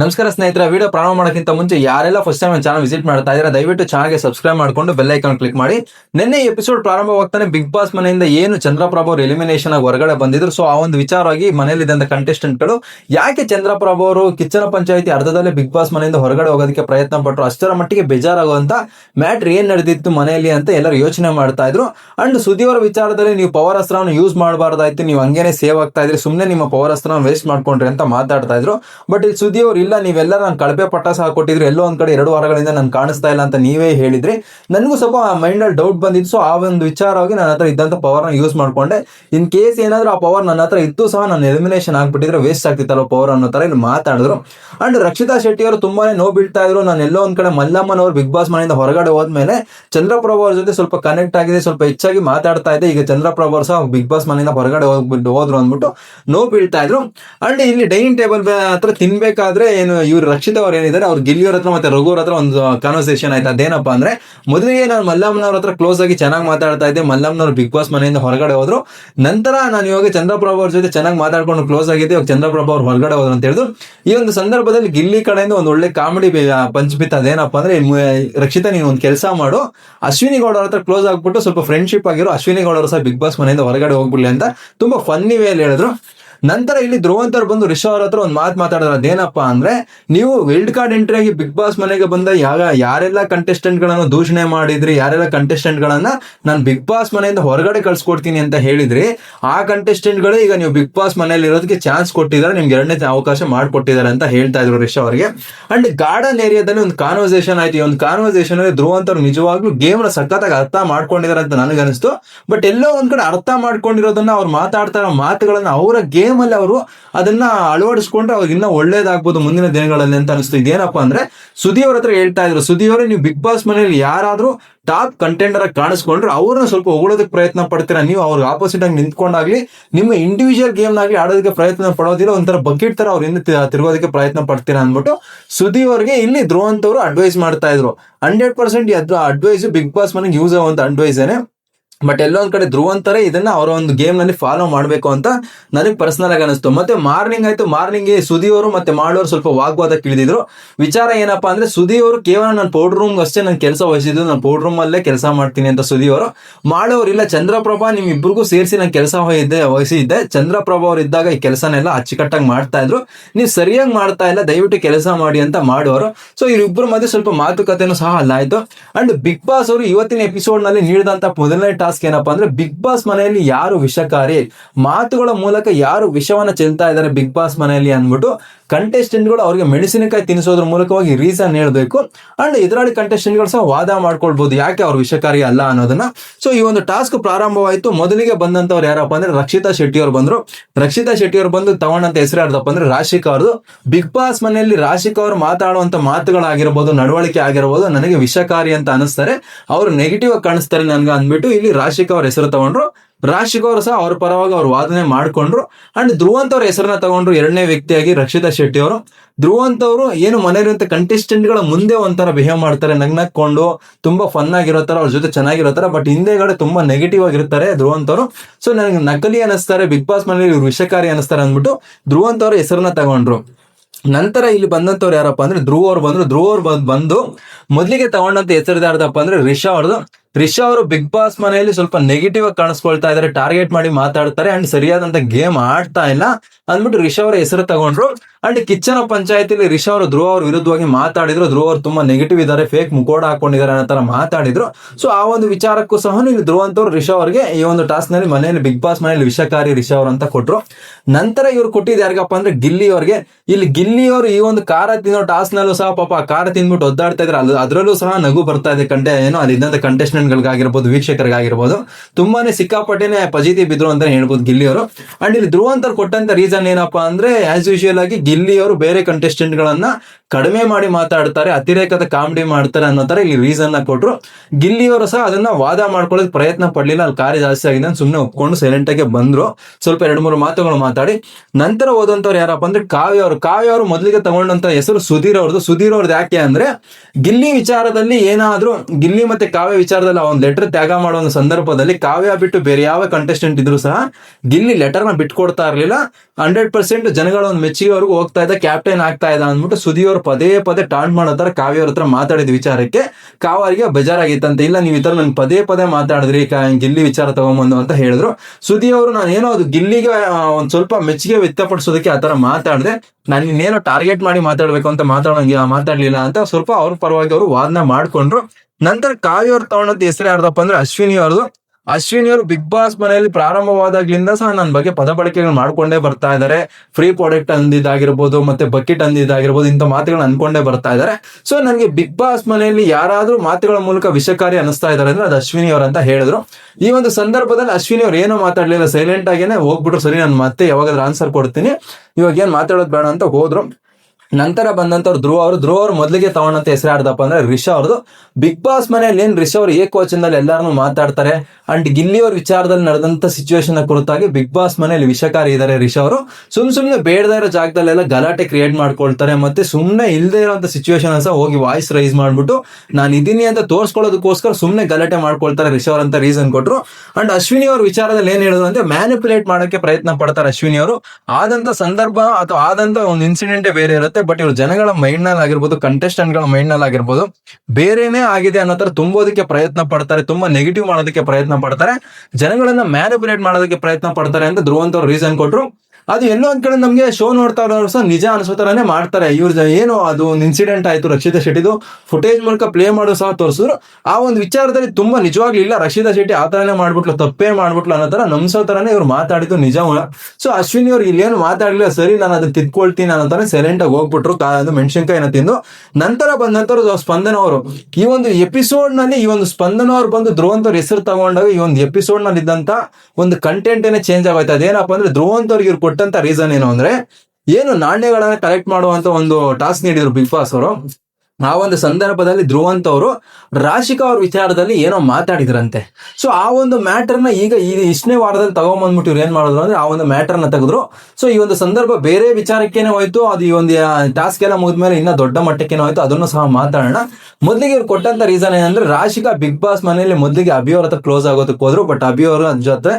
ನಮಸ್ಕಾರ ಸ್ನೇಹಿತರ ವಿಡಿಯೋ ಪ್ರಾರಂಭ ಮಾಡೋಕ್ಕಿಂತ ಮುಂಚೆ ಯಾರೆಲ್ಲ ಫಸ್ಟ್ ಟೈಮ್ ಚಾನಲ್ ವಿಸಿಟ್ ಮಾಡ್ತಾ ಇದ್ದಾರೆ, ದಯವಿಟ್ಟು ಚಾನಲ್ಗೆ ಸಬ್ಸ್ಕ್ರೈಬ್ ಮಾಡ್ಕೊಂಡು ಬೆಲ್ ಐಕಾನ್ ಕ್ಲಿಕ್ ಮಾಡಿ. ನಿನ್ನೆ ಎಪಿಸೋಡ್ ಪ್ರಾರಂಭವಾಗ್ತಾನೆ ಬಿಗ್ ಬಾಸ್ ಮನೆಯಿಂದ ಏನು ಚಂದ್ರಪ್ರಭು ಅವರು ಎಲಿಮಿನೇಷನ್ ಆಗಿ ಹೊರಗಡೆ ಬಂದಿದ್ರು. ಸೊ ಆ ಒಂದು ವಿಚಾರವಾಗಿ ಮನೆಯಲ್ಲಿದ್ದಂತ ಕಂಟೆಸ್ಟೆಂಟ್ಗಳು ಯಾಕೆ ಚಂದ್ರಪ್ರಭು ಅವರು ಕಿಚ್ಚನ ಪಂಚಾಯತಿ ಅರ್ಧದಲ್ಲೇ ಬಿಗ್ ಬಾಸ್ ಮನೆಯಿಂದ ಹೊರಗಡೆ ಹೋಗೋದಕ್ಕೆ ಪ್ರಯತ್ನ ಪಟ್ಟರು ಅಷ್ಟರ ಮಟ್ಟಿಗೆ ಬೇಜಾರಾಗುವಂತ ಮ್ಯಾಟ್ರ್ ಏನ್ ನಡೆದಿತ್ತು ಮನೆಯಲ್ಲಿ ಅಂತ ಎಲ್ಲರೂ ಯೋಚನೆ ಮಾಡ್ತಾ ಇದ್ರು. ಅಂಡ್ ಸುದಿಯವರ ವಿಚಾರದಲ್ಲಿ ನೀವು ಪವರ್ ಅಸ್ತ್ರವನ್ನು ಯೂಸ್ ಮಾಡಬಾರ್ದಾಯ್ತು, ನೀವು ಹಂಗೇನೆ ಸೇವ್ ಆಗ್ತಾ ಇದ್ರೆ ಸುಮ್ಮನೆ ನಿಮ್ಮ ಪವರ್ ಅಸ್ತ್ರನ ವೇಸ್ಟ್ ಮಾಡ್ಕೊಂಡ್ರಿ ಅಂತ ಮಾತಾಡ್ತಾ ಇದ್ರು. ಬಟ್ ಇಲ್ಲಿ ಸುದ್ದಿ ಇಲ್ಲ ನೀವೆಲ್ಲ ನಾನು ಕಳಪೆ ಸಹ ಹಾಕೊಟ್ಟಿದ್ರು ಎಲ್ಲೋ ಒಂದ್ ಕಡೆ ಎರಡು ವಾರಗಳಿಂದ ನಾನು ಕಾಣಿಸ್ತಾ ಇಲ್ಲ ಅಂತ ನೀವೇ ಹೇಳಿದ್ರಿ. ನನಗೂ ಸ್ವಲ್ಪ ಮೈಂಡ್ ಅಲ್ಲಿ ಡೌಟ್ ಬಂದಿತ್ತು. ಸೊ ಆ ಒಂದು ವಿಚಾರವಾಗಿ ನನ್ನ ಹತ್ರ ಇದ್ದಂತ ಪವರ್ನ ಯೂಸ್ ಮಾಡ್ಕೊಂಡೆ. ಇನ್ ಕೇಸ್ ಏನಾದ್ರೂ ಆ ಪವರ್ ನನ್ನ ಹತ್ರ ಇತ್ತು ಸಹ ನಾನು ಎಲಿಮಿನೇಷನ್ ಆಗ್ಬಿಟ್ಟಿದ್ರೆ ವೇಸ್ಟ್ ಆಗ್ತಿತ್ತಲ್ಲ ಪವರ್ ಅನ್ನೋ ತರ ಇಲ್ಲಿ ಮಾತಾಡಿದ್ರು. ಅಂಡ್ ರಕ್ಷಿತಾ ಶೆಟ್ಟಿ ಅವರು ತುಂಬಾನೇ ನೋವು ಬೀಳ್ತಾ ಇದ್ರು. ನಾನು ಎಲ್ಲೋ ಒಂದ್ ಕಡೆ ಮಲ್ಲಮ್ಮನವರು ಬಿಗ್ ಬಾಸ್ ಮನೆಯಿಂದ ಹೊರಗಡೆ ಹೋದ್ಮೇಲೆ ಚಂದ್ರಪ್ರಭು ಅವ್ರ ಜೊತೆ ಸ್ವಲ್ಪ ಕನೆಕ್ಟ್ ಆಗಿದೆ, ಸ್ವಲ್ಪ ಹೆಚ್ಚಾಗಿ ಮಾತಾಡ್ತಾ ಇದೆ ಈಗ ಚಂದ್ರಪ್ರಭು ಅವರು ಸಹ ಬಿಗ್ ಬಾಸ್ ಮನೆಯಿಂದ ಹೊರಗಡೆ ಹೋಗ್ಬಿಟ್ಟು ಹೋದ್ರು ಅಂದ್ಬಿಟ್ಟು ನೋವು ಬೀಳ್ತಾ ಇದ್ರು. ಅಂಡ್ ಇಲ್ಲಿ ಡೈನಿಂಗ್ ಟೇಬಲ್ ಹತ್ರ ತಿನ್ಬೇಕಾದ್ರೆ ಏನು, ಇವ್ರು ರಕ್ಷಿತ್ ಅವ್ರು ಏನಿದ್ದಾರೆ ಅವ್ರು ಗಿಲ್ಲಿಯವ್ರ ಹತ್ರ ಮತ್ತೆ ರಘುವ್ರ ಹತ್ರ ಒಂದು ಕಾನ್ವರ್ಸೇಷನ್ ಆಯ್ತು. ಅದೇನಪ್ಪ ಅಂದ್ರೆ, ಮೊದಲಿಗೆ ನಾನು ಮಲ್ಲಮ್ಮನವ್ರ ಹತ್ರ ಕ್ಲೋಸ್ ಆಗಿ ಚೆನ್ನಾಗಿ ಮಾತಾಡ್ತಾ ಇದ್ದೆ. ಮಲ್ಲಮ್ಮನವ್ರು ಬಿಗ್ ಬಾಸ್ ಮನೆಯಿಂದ ಹೊರಗಡೆ ಹೋದ್ರು. ನಂತರ ನಾನು ಇವಾಗ ಚಂದ್ರಪ್ರಭು ಅವ್ರ ಜೊತೆ ಚೆನ್ನಾಗಿ ಮಾತಾಡ್ಕೊಂಡು ಕ್ಲೋಸ್ ಆಗಿದ್ದೆ. ಇವಾಗ ಚಂದ್ರಪ್ರಭು ಅವ್ರು ಹೊರಗಡೆ ಹೋದ್ರು ಅಂತ ಹೇಳಿದ್ರು ಈ ಒಂದು ಸಂದರ್ಭದಲ್ಲಿ ಗಿಲ್ಲಿ ಕಡೆಯಿಂದ ಒಂದು ಒಳ್ಳೆ ಕಾಮಿಡಿ ಪಂಚ್ ಅದೇನಪ್ಪ ಅಂದ್ರೆ ರಕ್ಷಿತಾ ನೀನು ಒಂದು ಕೆಲಸ ಮಾಡು. ಅಶ್ವಿನಿ ಗೌಡ ಹತ್ರ ಕ್ಲೋಸ್ ಆಗ್ಬಿಟ್ಟು ಸ್ವಲ್ಪ ಫ್ರೆಂಡ್ಶಿಪ್ ಆಗಿರೋ. ಅಶ್ವಿನಿ ಗೌಡ ಅವರು ಸಹ ಬಿಗ್ ಬಾಸ್ ಮನೆಯಿಂದ ಹೊರಗಡೆ ಹೋಗ್ಬಿಡ್ಲಿ ಅಂತ ತುಂಬಾ ಫನ್ನಿ ವೇಲಿ ಹೇಳಿದ್ರು. ನಂತರ ಇಲ್ಲಿ ಧ್ರುವಂತರು ಬಂದು ರಿಷಾ ಅವ್ರ ಹತ್ರ ಒಂದು ಮಾತು ಮಾತಾಡಿದ್ರೆ. ಅದೇನಪ್ಪ ಅಂದ್ರೆ, ನೀವು ವೈಲ್ಡ್ ಕಾರ್ಡ್ ಎಂಟ್ರಿ ಆಗಿ ಬಿಗ್ ಬಾಸ್ ಮನೆಗೆ ಬಂದ ಯಾವ ಯಾರೆಲ್ಲ ಕಂಟೆಸ್ಟೆಂಟ್ಗಳನ್ನು ದೂಷಣೆ ಮಾಡಿದ್ರಿ, ಯಾರೆಲ್ಲ ಕಂಟೆಸ್ಟೆಂಟ್ ಗಳನ್ನ ನಾನು ಬಿಗ್ ಬಾಸ್ ಮನೆಯಿಂದ ಹೊರಗಡೆ ಕಳ್ಸಿಕೊಡ್ತೀನಿ ಅಂತ ಹೇಳಿದ್ರಿ, ಆ ಕಂಟೆಸ್ಟೆಂಟ್ಗಳು ಈಗ ನೀವು ಬಿಗ್ ಬಾಸ್ ಮನೆಯಲ್ಲಿ ಇರೋದಕ್ಕೆ ಚಾನ್ಸ್ ಕೊಟ್ಟಿದ್ದಾರೆ, ನಿಮ್ಗೆ ಎರಡನೇ ಅವಕಾಶ ಮಾಡಿಕೊಟ್ಟಿದ್ದಾರೆ ಅಂತ ಹೇಳ್ತಾ ಇದ್ರು ರಿಷಾ ಅವರಿಗೆ. ಅಂಡ್ ಗಾರ್ಡನ್ ಏರಿಯಾದಲ್ಲಿ ಒಂದು ಕಾನ್ವರ್ಸೇಷನ್ ಆಯ್ತು. ಒಂದು ಕಾನ್ವರ್ಸೇಷನ್ ಅಲ್ಲಿ ಧ್ರುವಂತರು ನಿಜವಾಗ್ಲೂ ಗೇಮ್ನ ಸಖತ್ತಾಗಿ ಅರ್ಥ ಮಾಡ್ಕೊಂಡಿದ್ದಾರೆ ಅಂತ ನನಗನ್ನಿಸ್ತು. ಬಟ್ ಎಲ್ಲೋ ಒಂದ್ ಕಡೆ ಅರ್ಥ ಮಾಡ್ಕೊಂಡಿರೋದನ್ನ ಅವ್ರು ಮಾತಾಡ್ತಾ ಇರೋ ಮಾತುಗಳನ್ನ ಅವರ ಗೇಮ್ ಅಲ್ಲಿ ಅವರು ಅದನ್ನ ಅಳವಡಿಸ್ಕೊಂಡ್ರೆ ಅವ್ರಿಗೆ ಇನ್ನೂ ಒಳ್ಳೇದಾಗ್ಬೋದು ಮುಂದಿನ ದಿನಗಳಲ್ಲಿ ಅಂತ ಅನಿಸ್ತು. ಇದೇನಪ್ಪ ಅಂದ್ರೆ ಸುದಿ ಅವ್ರ ಹತ್ರ ಹೇಳ್ತಾ ಇದ್ರು ಸುದಿ ಅವರೇ, ನೀವು ಬಿಗ್ ಬಾಸ್ ಮನೆಯಲ್ಲಿ ಯಾರಾದ್ರೂ ಟಾಪ್ ಕಂಟೆಂಡರ್ ಆಗಿ ಕಾಣಿಸ್ಕೊಂಡ್ರೆ ಅವ್ರನ್ನ ಸ್ವಲ್ಪ ಹೊಗಳೋದಕ್ಕೆ ಪ್ರಯತ್ನ ಪಡ್ತೀರಾ? ನೀವು ಅವ್ರಿಗೆ ಆಪೋಸಿಟ್ ಆಗಿ ನಿಂತ್ಕೊಂಡಾಗ್ಲಿ ನಿಮ್ಮ ಇಂಡಿವಿಜುವಲ್ ಗೇಮ್ ನಾಗ್ಲಿ ಆಡೋದಕ್ಕೆ ಪ್ರಯತ್ನ ಪಡೋದಿಲ್ಲ, ಒಂಥರ ಬಕೆಟ್ ತರ ಅವ್ರಿಂದ ತಿರುಗೋದಕ್ಕೆ ಪ್ರಯತ್ನ ಪಡ್ತೀರಾ? ಅಂದ್ಬಿಟ್ಟು ಸುದಿ ಅವ್ರಿಗೆ ಇಲ್ಲಿ ಧ್ರುವಂತವ್ರು ಅಡ್ವೈಸ್ ಮಾಡ್ತಾ ಇದ್ರು. Hundred percent advice Bigg Boss ಮನೆಗೆ ಯೂಸ್ ಆಗುವಂತ ಅಡ್ವೈಸ್ ಏನೇ. ಬಟ್ ಎಲ್ಲೊಂದ್ ಕಡೆ ಧ್ರುವಂತರೇ ಇದನ್ನ ಅವರ ಒಂದು ಗೇಮ್ನಲ್ಲಿ ಫಾಲೋ ಮಾಡಬೇಕು ಅಂತ ನನಗೆ ಪರ್ಸನಲ್ ಆಗಿ ಅನಿಸ್ತು ಮತ್ತೆ ಮಾರ್ನಿಂಗ್ ಆಯ್ತು, ಮಾರ್ನಿಂಗ್ ಸುದೀ ಅವರು ಮತ್ತೆ ಮಾಡೋರು ಸ್ವಲ್ಪ ವಾಗ್ವಾದಕ್ಕೆ ಇಳಿದಿದ್ರು ವಿಚಾರ ಏನಪ್ಪಾ ಅಂದ್ರೆ ಸುದೀ ಅವರು ಕೇವಲ ನನ್ನ ಪೌಡರ್ ರೂಮ್ ಅಷ್ಟೇ ನಾನು ಕೆಲಸ ವಹಿಸಿದ್ದು, ನಾನು ಪೌಡರ್ ರೂಮ್ ಅಲ್ಲೇ ಕೆಲಸ ಮಾಡ್ತೀನಿ ಅಂತ ಸುದಿಯವರು ಮಾಡೋರು ಇಲ್ಲ, ಚಂದ್ರಪ್ರಭಾ ನಿಮ್ ಇಬ್ಬರಿಗೂ ಸೇರಿಸಿ ನಾನು ಕೆಲಸ ವಹಿದ್ದೆ ವಹಿಸಿದ್ದೆ ಚಂದ್ರಪ್ರಭಾ ಅವ್ರು ಇದ್ದಾಗ ಈ ಕೆಲಸನೆಲ್ಲ ಅಚ್ಚುಕಟ್ಟಾಗಿ ಮಾಡ್ತಾ ಇದ್ರು. ನೀವು ಸರಿಯಾಗಿ ಮಾಡ್ತಾ ಇಲ್ಲ, ದಯವಿಟ್ಟು ಕೆಲಸ ಮಾಡಿ ಅಂತ ಮಾಡೋರು ಸೊ ಇವರಿಬ್ಬರ ಮಧ್ಯೆ ಸ್ವಲ್ಪ ಮಾತುಕತೆನೂ ಸಹ ಅಲ್ಲಾಯ್ತು. ಅಂಡ್ ಬಿಗ್ ಬಾಸ್ ಅವರು ಇವತ್ತಿನ ಎಪಿಸೋಡ್ನಲ್ಲಿ ನೀಡಿದಂತ ಮೊದಲನೇ ಟಾಸ್ಕ್ ಏನಪ್ಪಾ ಅಂದ್ರೆ ಬಿಗ್ ಬಾಸ್ ಮನೆಯಲ್ಲಿ ಯಾರು ವಿಷಕಾರಿ, ಮಾತುಗಳ ಮೂಲಕ ಯಾರು ವಿಷವನ್ನ ಚೆಲ್ತಾ ಇದ್ದಾರೆ ಬಿಗ್ ಬಾಸ್ ಮನೆಯಲ್ಲಿ ಅಂದ್ಬಿಟ್ಟು ಕಂಟೆಸ್ಟೆಂಟ್ಗಳು ಅವ್ರಿಗೆ ಮೆಣಸಿನಕಾಯಿ ತಿನ್ನಿಸೋದ್ರ ಮೂಲಕವಾಗಿ ರೀಸನ್ ಹೇಳಬೇಕು. ಅಂಡ್ ಎದುರಾಳಿ ಕಂಟೆಸ್ಟೆಂಟ್ಗಳು ಸಹ ವಾದ ಮಾಡ್ಕೊಳ್ಬಹುದು ಯಾಕೆ ಅವ್ರು ವಿಷಕಾರಿ ಅಲ್ಲ ಅನ್ನೋದನ್ನ? ಸೊ ಈ ಒಂದು ಟಾಸ್ಕ್ ಪ್ರಾರಂಭವಾಯಿತು. ಮೊದಲಿಗೆ ಬಂದಂತವ್ರು ಯಾರಪ್ಪ ಅಂದ್ರೆ ರಕ್ಷಿತಾ ಶೆಟ್ಟಿ ಅವರು ಬಂದ್ರು. ರಕ್ಷಿತಾ ಶೆಟ್ಟಿ ಅವರು ಬಂದು ತಗೊಂಡಂತ ಹೆಸರು ಯಾರ್ದಪ್ಪ ಅಂದ್ರೆ ರಾಶಿಕಾ ಅವ್ರದ್ದು. ಬಿಗ್ ಬಾಸ್ ಮನೆಯಲ್ಲಿ ರಾಶಿಕಾ ಅವ್ರು ಮಾತಾಡುವಂತ ಮಾತುಗಳಾಗಿರ್ಬೋದು, ನಡವಳಿಕೆ ಆಗಿರ್ಬೋದು, ನನಗೆ ವಿಷಕಾರಿ ಅಂತ ಅನಿಸ್ತಾರೆ. ಅವರು ನೆಗೆಟಿವ್ ಆಗಿ ಕಾಣಿಸ್ತಾರೆ ನನ್ಗೆ ಅಂದ್ಬಿಟ್ಟು ಇಲ್ಲಿ ರಾಶಿಕಾ ಅವ್ರ ಹೆಸರು ತಗೊಂಡ್ರು. ರಾಶಿಕಾ ಅವರು ಸಹ ಅವ್ರ ಪರವಾಗಿ ಅವ್ರು ವಾದನೆ ಮಾಡ್ಕೊಂಡ್ರು. ಅಂಡ್ ಧ್ರುವಂತ್ ಅವ್ರ ಹೆಸರನ್ನ ತಗೊಂಡ್ರು ಎರಡನೇ ವ್ಯಕ್ತಿಯಾಗಿ ರಕ್ಷಿತಾ ಶೆಟ್ಟಿ ಅವರು. ಧ್ರುವಂತ್ ಅವರು ಏನು ಮನೆಯಲ್ಲಿರುವಂತ ಕಂಟೆಸ್ಟೆಂಟ್ಗಳ ಮುಂದೆ ಒಂಥರ ಬಿಹೇವ್ ಮಾಡ್ತಾರೆ ನಗ್ನಕ್ಕೊಂಡು ತುಂಬಾ ಫನ್ ಆಗಿರೋ ತರ ಅವ್ರ ಜೊತೆ ಚೆನ್ನಾಗಿರೋ ತರ ಬಟ್ ಹಿಂದೆಗಡೆ ತುಂಬಾ ನೆಗೆಟಿವ್ ಆಗಿರ್ತಾರೆ ಧ್ರುವಂತ್ ಅವರು. ಸೊ ನನಗೆ ನಕಲಿ ಅನಿಸ್ತಾರೆ ಬಿಗ್ ಬಾಸ್ ಮನೆಯಲ್ಲಿ ಇವ್ರು ವಿಷಕಾರಿ ಅನಿಸ್ತಾರೆ ಅಂದ್ಬಿಟ್ಟು ಧ್ರುವಂತ್ ಅವ್ರ ಹೆಸರನ್ನ ತಗೊಂಡ್ರು. ನಂತರ ಇಲ್ಲಿ ಬಂದಂತವ್ರು ಯಾರಪ್ಪ ಅಂದ್ರೆ ಧ್ರುವ ಅವ್ರು ಬಂದ್ರು. ಧ್ರುವ ಅವ್ರು ಬಂದ್- ಬಂದು ಮೊದಲಿಗೆ ತಗೊಂಡಂತ ಹೆಸರು ಯಾರ್ದಪ್ಪ ಅಂದ್ರೆ ರಿಷಾ ಅವ್ರದ್ದು. ರಿಷಾ ಅವರು ಬಿಗ್ ಬಾಸ್ ಮನೆಯಲ್ಲಿ ಸ್ವಲ್ಪ ನೆಗೆಟಿವ್ ಆಗಿ ಕಾಣಿಸ್ಕೊಳ್ತಾ ಇದಾರೆ ಟಾರ್ಗೆಟ್ ಮಾಡಿ ಮಾತಾಡ್ತಾರೆ ಅಂಡ್ ಸರಿಯಾದಂತ ಗೇಮ್ ಆಡ್ತಾ ಇಲ್ಲ ಅಂದ್ಬಿಟ್ಟು ರಿಷಾ ಅವರ ಹೆಸರು ತಗೊಂಡ್ರು. ಅಂಡ್ ಕಿಚ್ಚನ ಪಂಚಾಯತಿಲಿ ರಿಷಾ ಅವರು, ಧ್ರುವ ಅವ್ರ ವಿರುದ್ಧವಾಗಿ ಮಾತಾಡಿದ್ರು. ಧ್ರುವ ಅವ್ರು ತುಂಬಾ ನೆಗೆಟಿವ್ ಇದ್ದಾರೆ ಫೇಕ್ ಮುಖೋಡ ಹಾಕೊಂಡಿದ್ದಾರೆ ಅನ್ನೋ ತರ ಮಾತಾಡಿದ್ರು. ಸೊ ಆ ಒಂದು ವಿಚಾರಕ್ಕೂ ಸಹ ಇಲ್ಲಿ ಧ್ರುವಂತವ್ರು ರಿಷಾ ಅವರಿಗೆ ಈ ಒಂದು ಟಾಸ್ಕ್ನಲ್ಲಿ ಮನೆಯಲ್ಲಿ ಬಿಗ್ ಬಾಸ್ ಮನೆಯಲ್ಲಿ ವಿಷಕಾರಿ ರಿಷಾ ಅವ್ರ ಅಂತ ಕೊಟ್ರು. ನಂತರ ಇವ್ರು ಕೊಟ್ಟಿದ್ದು ಯಾರಿಗಪ್ಪ ಅಂದ್ರೆ ಗಿಲ್ಲಿ ಅವ್ರಿಗೆ. ಇಲ್ಲಿ ಗಿಲ್ಲಿ ಅವರು ಈ ಒಂದು ಖಾರ ತಿನ್ನೋ ಟಾಸ್ಕ್ ನಲ್ಲೂ ಸಹ ಪಾಪ ಕಾರ ತಿಂದ್ಬಿಟ್ಟು ಒದ್ದಾಡ್ತಾ ಇದ್ರೆ. ಅದ್ರಲ್ಲೂ ಸಹ ನಗು ಬರ್ತಾ ಇದೆ ಕಂಡೆ, ಏನೋ ಅಲ್ಲಿದ್ದಂತ ಕಂಟೆಸ್ಟೆಂಟ್ ಗಳಿಗಾಗಿರ್ಬೋದು ವೀಕ್ಷಕರಿಗಾಗಿರ್ಬೋದು, ತುಂಬಾನೇ ಸಿಕ್ಕಾಪಟ್ಟೆನೆ ಪಜಿತಿ ಬಿದ್ರು ಅಂತ ಹೇಳ್ಬೋದು ಗಿಲ್ಲಿ ಅವರು ಅಂಡ್ ಇಲ್ಲಿ ಧ್ರುವಂತರ್ ಕೊಟ್ಟಂತ ರೀಸನ್ ಏನಪ್ಪಾ ಅಂದ್ರೆ ಆಸ್ ಯೂಶುವಲ್ ಆಗಿ ಗಿಲ್ಲಿ ಅವರು ಬೇರೆ ಕಂಟೆಸ್ಟೆಂಟ್ ಗಳನ್ನ ಕಡಿಮೆ ಮಾಡಿ ಮಾತಾಡ್ತಾರೆ, ಅತಿರೇಕದ ಕಾಮಿಡಿ ಮಾಡ್ತಾರೆ ಅನ್ನೋ ತರ ಇಲ್ಲಿ ರೀಸನ್ನ ಕೊಟ್ರು. ಗಿಲ್ಲಿಯವರು ಸಹ ಅದನ್ನ ವಾದ ಮಾಡ್ಕೊಳ್ಳೋಕೆ ಪ್ರಯತ್ನ ಪಡ್ಲಿಲ್ಲ, ಅಲ್ಲಿ ಕಾರ್ಯ ಜಾಸ್ತಿ ಆಗಿದೆ ಅಂತ ಸುಮ್ಮನೆ ಒಪ್ಕೊಂಡು ಸೈಲೆಂಟ್ ಆಗಿ ಬಂದ್ರು. ಸ್ವಲ್ಪ ಎರಡು ಮೂರು ಮಾತುಗಳು ಮಾತಾಡಿ. ನಂತರ ಓದಂತವ್ರು ಯಾರಪ್ಪ ಅಂದ್ರೆ ಕಾವ್ಯ ಅವರು. ಕಾವ್ಯ ಅವರು ಮೊದಲಿಗೆ ತಗೊಂಡಂತ ಹೆಸರು ಸುಧೀರ್ ಅವ್ರದ್ದು. ಸುಧೀರ್ ಅವ್ರದ್ದು ಯಾಕೆ ಅಂದ್ರೆ, ಗಿಲ್ಲಿ ವಿಚಾರದಲ್ಲಿ ಏನಾದ್ರೂ, ಗಿಲ್ಲಿ ಮತ್ತೆ ಕಾವ್ಯ ವಿಚಾರದಲ್ಲಿ ಆ ಒಂದು ಲೆಟರ್ ತ್ಯಾಗ ಮಾಡೋ ಸಂದರ್ಭದಲ್ಲಿ ಕಾವ್ಯ ಬಿಟ್ಟು ಬೇರೆ ಯಾವ ಕಂಟೆಸ್ಟೆಂಟ್ ಇದ್ರು ಸಹ ಗಿಲ್ಲಿ ಲೆಟರ್ನ ಬಿಟ್ಕೊಡ್ತಾ ಇರ್ಲಿಲ್ಲ. ಹಂಡ್ರೆಡ್ ಪರ್ಸೆಂಟ್ ಜನಗಳ ಒಂದು ಮೆಚ್ಚುಗೆವರೆಗೂ ಹೋಗ್ತಾ ಇದ್ದ ಕ್ಯಾಪ್ಟನ್ ಆಗ್ತಾ ಇದ್ದ ಅಂದ್ಬಿಟ್ಟು ಸುದಿ ಅವ್ರು ಪದೇ ಪದೇ ಟಾಂಟ್ ಮಾಡೋ ತರ ಕಾವ್ಯ ಅವ್ರ ಹತ್ರ ಮಾತಾಡಿದ ವಿಚಾರಕ್ಕೆ ಕಾವರಿಗೆ ಬೇಜಾರಾಗಿತ್ತಂತೆ. ಇಲ್ಲ, ನೀವು ಈ ತರ ನನ್ ಪದೇ ಪದೇ ಮಾತಾಡಿದ್ರಿ ಗಿಲ್ಲಿ ವಿಚಾರ ತಗೊಂಬಂದು ಅಂತ ಹೇಳಿದ್ರು. ಸುದಿ ಅವರು ನಾನು ಏನೋ ಅದು ಗಿಲ್ಲಿಗೆ ಒಂದು ಒಂದ್ ಸ್ವಲ್ಪ ಮೆಚ್ಚುಗೆ ವ್ಯಕ್ತಪಡಿಸೋದಕ್ಕೆ ಆ ತರ ಮಾತಾಡಿದೆ. ನಾನು ಇನ್ನೇನೋ ಟಾರ್ಗೆಟ್ ಮಾಡಿ ಮಾತಾಡ್ಬೇಕು ಅಂತ ಮಾತಾಡೋಂಗಿಲ್ಲ ಮಾತಾಡ್ಲಿಲ್ಲ ಅಂತ ಸ್ವಲ್ಪ ಅವ್ರ ಪರವಾಗಿ ಅವರು ವಾದನ ಮಾಡ್ಕೊಂಡ್ರು. ನಂತರ ಕಾವ್ಯ ಅವ್ರು ತಗೊಂಡಂತ ಹೆಸರು ಯಾರ್ದಪ್ಪ ಅಂದ್ರೆ ಅಶ್ವಿನಿ ಅವ್ರದ್ದು ಅಶ್ವಿನಿ ಅವರು ಬಿಗ್ ಬಾಸ್ ಮನೆಯಲ್ಲಿ ಪ್ರಾರಂಭವಾದಾಗ್ಲಿಂದ ಸಹ ನನ್ನ ಬಗ್ಗೆ ಪದ ಬಳಕೆಗಳು ಮಾಡ್ಕೊಂಡೇ ಬರ್ತಾ ಇದ್ದಾರೆ ಫ್ರೀ ಪ್ರಾಡಕ್ಟ್ ಅಂದಿದ್ದಾಗಿರ್ಬೋದು, ಮತ್ತೆ ಬಕೆಟ್ ಅಂದಿದ್ದಾಗಿರ್ಬೋದು, ಇಂಥ ಮಾತುಗಳನ್ನ ಅನ್ಕೊಂಡೇ ಬರ್ತಾ ಇದ್ದಾರೆ ಸೊ ನನಗೆ ಬಿಗ್ ಬಾಸ್ ಮನೆಯಲ್ಲಿ ಯಾರಾದ್ರೂ ಮಾತುಗಳ ಮೂಲಕ ವಿಷಕಾರಿ ಅನಿಸ್ತಾ ಇದ್ದಾರೆ ಅಂದ್ರೆ ಅದು ಅಶ್ವಿನಿ ಅವ್ರು ಅಂತ ಹೇಳಿದ್ರು. ಈ ಒಂದು ಸಂದರ್ಭದಲ್ಲಿ ಅಶ್ವಿನಿ ಅವ್ರು ಏನೋ ಮಾತಾಡ್ಲಿಲ್ಲ. ಸೈಲೆಂಟ್ ಆಗೇನೆ ಹೋಗ್ಬಿಟ್ರು. ಸರಿ, ನಾನು ಮತ್ತೆ ಯಾವಾಗಾದ್ರೂ ಆನ್ಸರ್ ಕೊಡ್ತೀನಿ. ಇವಾಗ ಏನ್ ಮಾತಾಡೋದು ಬೇಡ ಅಂತ ಹೋದ್ರು. ನಂತರ ಬಂದಂತವ್ರು ಧ್ರುವ ಅವರು. ಧ್ರುವ ಅವರು ಮೊದಲಿಗೆ ತಗೊಂಡಂತ ಹೆಸರು ಯಾರ್ದಪ್ಪ ಅಂದ್ರೆ ರಿಷಾ ಅವ್ರದ್ದು. ಬಿಗ್ ಬಾಸ್ ಮನೆಯಲ್ಲಿ ಏನ್ ರಿಷಾ ಅವರು ಏಕವಚನದಲ್ಲಿ ಎಲ್ಲಾರನ್ನು ಮಾತಾಡ್ತಾರೆ. ಅಂಡ್ ಗಿಲ್ಲಿ ಅವ್ರ ವಿಚಾರದಲ್ಲಿ ನಡೆದಂತ ಸಿಚುವೇಶನ್ ಕುರಿತಾಗಿ ಬಿಗ್ ಬಾಸ್ ಮನೆಯಲ್ಲಿ ವಿಷಕಾರಿ ಇದ್ದಾರೆ ರಿಷಾ ಅವರು. ಸುಮ್ ಸುಮ್ನೆ ಬೇಡದೇ ಇರೋ ಜಾಗದಲ್ಲೆಲ್ಲ ಗಲಾಟೆ ಕ್ರಿಯೇಟ್ ಮಾಡ್ಕೊಳ್ತಾರೆ ಮತ್ತೆ ಸುಮ್ನೆ ಇಲ್ಲದೆ ಇರೋಂತ ಸಿಚುವೇಶನ್ ಸಹ ಹೋಗಿ ವಾಯ್ಸ್ ರೈಸ್ ಮಾಡ್ಬಿಟ್ಟು, ನಾನು ಇದೀನಿ ಅಂತ ತೋರ್ಸ್ಕೊಳ್ಳೋದಕ್ಕೋಸ್ಕರ ಸುಮ್ನೆ ಗಲಾಟೆ ಮಾಡ್ಕೊಳ್ತಾರೆ ರಿಷಾ ಅವ್ರ ಅಂತ ರೀಸನ್ ಕೊಟ್ರು. ಅಂಡ್ ಅಶ್ವಿನಿ ಅವ್ರ ವಿಚಾರದಲ್ಲಿ ಏನ್ ಹೇಳೋದು ಅಂದ್ರೆ ಮ್ಯಾನಿಪುಲೇಟ್ ಮಾಡೋಕೆ ಪ್ರಯತ್ನ ಪಡ್ತಾರೆ ಅಶ್ವಿನಿ ಅವರು. ಆದಂತ ಸಂದರ್ಭ ಅಥವಾ ಆದಂತ ಒಂದು ಇನ್ಸಿಡೆಂಟೇ ಬೇರೆ ಇರುತ್ತೆ. ಬಟ್ ಇವ್ರು ಜನಗಳ ಮೈಂಡ್ನಲ್ಲಿ ಆಗಿರ್ಬೋದು ಕಂಟೆಸ್ಟೆಂಟ್ಗಳ ಮೈಂಡ್ನಲ್ಲಿ ಆಗಿರ್ಬೋದು, ಬೇರೆನೆ ಆಗಿದೆ ಅನ್ನೋ ತರ ತುಂಬೋದಕ್ಕೆ ಪ್ರಯತ್ನ ಪಡ್ತಾರೆ, ತುಂಬಾ ನೆಗೆಟಿವ್ ಮಾಡೋದಕ್ಕೆ ಪ್ರಯತ್ನ ಪಡ್ತಾರೆ, ಜನಗಳನ್ನ ಮ್ಯಾನಿಪುಲೇಟ್ ಮಾಡೋದಕ್ಕೆ ಪ್ರಯತ್ನ ಪಡ್ತಾರೆ ಅಂತ ಧ್ರುವಂತ ರೀಸನ್ ಕೊಟ್ರು. ಅದು ಎಲ್ಲೋ ಒಂದ್ ಕಡೆ ನಮ್ಗೆ ಶೋ ನೋಡ್ತಾ ಇರೋರು ಸಹ ನಿಜ ಅನ್ಸೋ ತರಾನೇ ಮಾಡ್ತಾರೆ. ಇವ್ರ ಏನು ಅದು ಒಂದು ಇನ್ಸಿಡೆಂಟ್ ಆಯ್ತು ರಕ್ಷಿತಾ ಶೆಟ್ಟಿದು ಫುಟೇಜ್ ಮೂಲಕ ಪ್ಲೇ ಮಾಡೋ ಸಹ ತೋರಿಸಿದ್ರು. ಆ ಒಂದು ವಿಚಾರದಲ್ಲಿ ತುಂಬಾ ನಿಜವಾಗ್ಲೂ ಇಲ್ಲ, ರಕ್ಷಿತಾ ಶೆಟ್ಟಿ ಆ ತರನೇ ಮಾಡ್ಬಿಟ್ಲು, ತಪ್ಪೇ ಮಾಡ್ಬಿಟ್ಲು ಅನ್ನೋ ತರ ನಮ್ಸೋ ತರನೇ ಇವ್ರು ಮಾತಾಡಿದ್ದು ನಿಜ ಸೊ ಅಶ್ವಿನಿ ಅವ್ರು ಇಲ್ಲೇನು ಮಾತಾಡ್ಲಿಲ್ಲ, ಸರಿ ನಾನು ಅದನ್ನ ತಿದ್ಕೊಳ್ತೀನಿ ಅನ್ನೋ ತರ ಸೈಲೆಂಟ್ ಆಗಿ ಹೋಗ್ಬಿಟ್ರು ಅದು ಮೆಣಸಿನ್ಕಾಯಿನ ತಿಂದು. ನಂತರ ಬಂದಂತವ್ರು ಸ್ಪಂದನ ಅವರು. ಈ ಒಂದು ಎಪಿಸೋಡ್ನಲ್ಲಿ ಈ ಒಂದು ಸ್ಪಂದನ ಅವ್ರು ಬಂದು ಧ್ರುವಂತವ್ರ ಹೆಸರು ತಗೊಂಡಾಗ ಈ ಒಂದು ಎಪಿಸೋಡ್ನಲ್ಲಿ ಇದ್ದಂತ ಒಂದು ಕಂಟೆಂಟ್ ಏನೇ ಚೇಂಜ್ ಆಗೋಯ್ತು. ಅದೇನಪ್ಪ ಅಂದ್ರೆ ಧ್ರುವಂತವ್ರಿಗೆ ಇವ್ರು ಕೊಟ್ಟಂತ ರೀಸನ್ ಏನು ಅಂದ್ರೆ ಏನು ನಾಣ್ಯಗಳನ್ನ ಕಲೆಕ್ಟ್ ಮಾಡುವಂತ ಒಂದು ಟಾಸ್ಕ್ ನೀಡಿದ್ರು ಬಿಗ್ ಬಾಸ್ ಅವರು ಆ ಒಂದು ಸಂದರ್ಭದಲ್ಲಿ ಧ್ರುವಂತ ಅವರು ರಾಶಿಕಾ ಅವ್ರ ವಿಚಾರದಲ್ಲಿ ಏನೋ ಮಾತಾಡಿದ್ರಂತೆ. ಸೊ ಆ ಒಂದು ಮ್ಯಾಟರ್ನ ಈಗ ಈ ಇಷ್ಟನೇ ವಾರದಲ್ಲಿ ತಗೊಂಬಂದ್ಬಿಟ್ಟು ಇವ್ರು ಏನ್ ಮಾಡಿದ್ರು ಅಂದ್ರೆ ಆ ಒಂದು ಮ್ಯಾಟರ್ನ ತೆಗೆದ್ರು. ಸೊ ಈ ಒಂದು ಸಂದರ್ಭ ಬೇರೆ ವಿಚಾರಕ್ಕೇನೆ ಹೋಯ್ತು, ಅದು ಈ ಒಂದು ಟಾಸ್ಕ್ ಎಲ್ಲ ಮುಗಿದ್ಮೇಲೆ ಇನ್ನ ದೊಡ್ಡ ಮಟ್ಟಕ್ಕೆ ಹೋಯ್ತು, ಅದನ್ನು ಸಹ ಮಾತಾಡೋಣ. ಮೊದಲಿಗೆ ಇವ್ರು ಕೊಟ್ಟಂತ ರೀಸನ್ ಏನಂದ್ರೆ ರಾಶಿಕಾ ಬಿಗ್ ಬಾಸ್ ಮನೆಯಲ್ಲಿ ಮೊದಲಿಗೆ ಅಭಿ ಅವ್ರ ಹತ್ರ ಕ್ಲೋಸ್ ಆಗೋದಕ್ಕೆ ಹೋದ್ರು ಬಟ್ ಅಭಿ ಅವರು ಜೊತೆ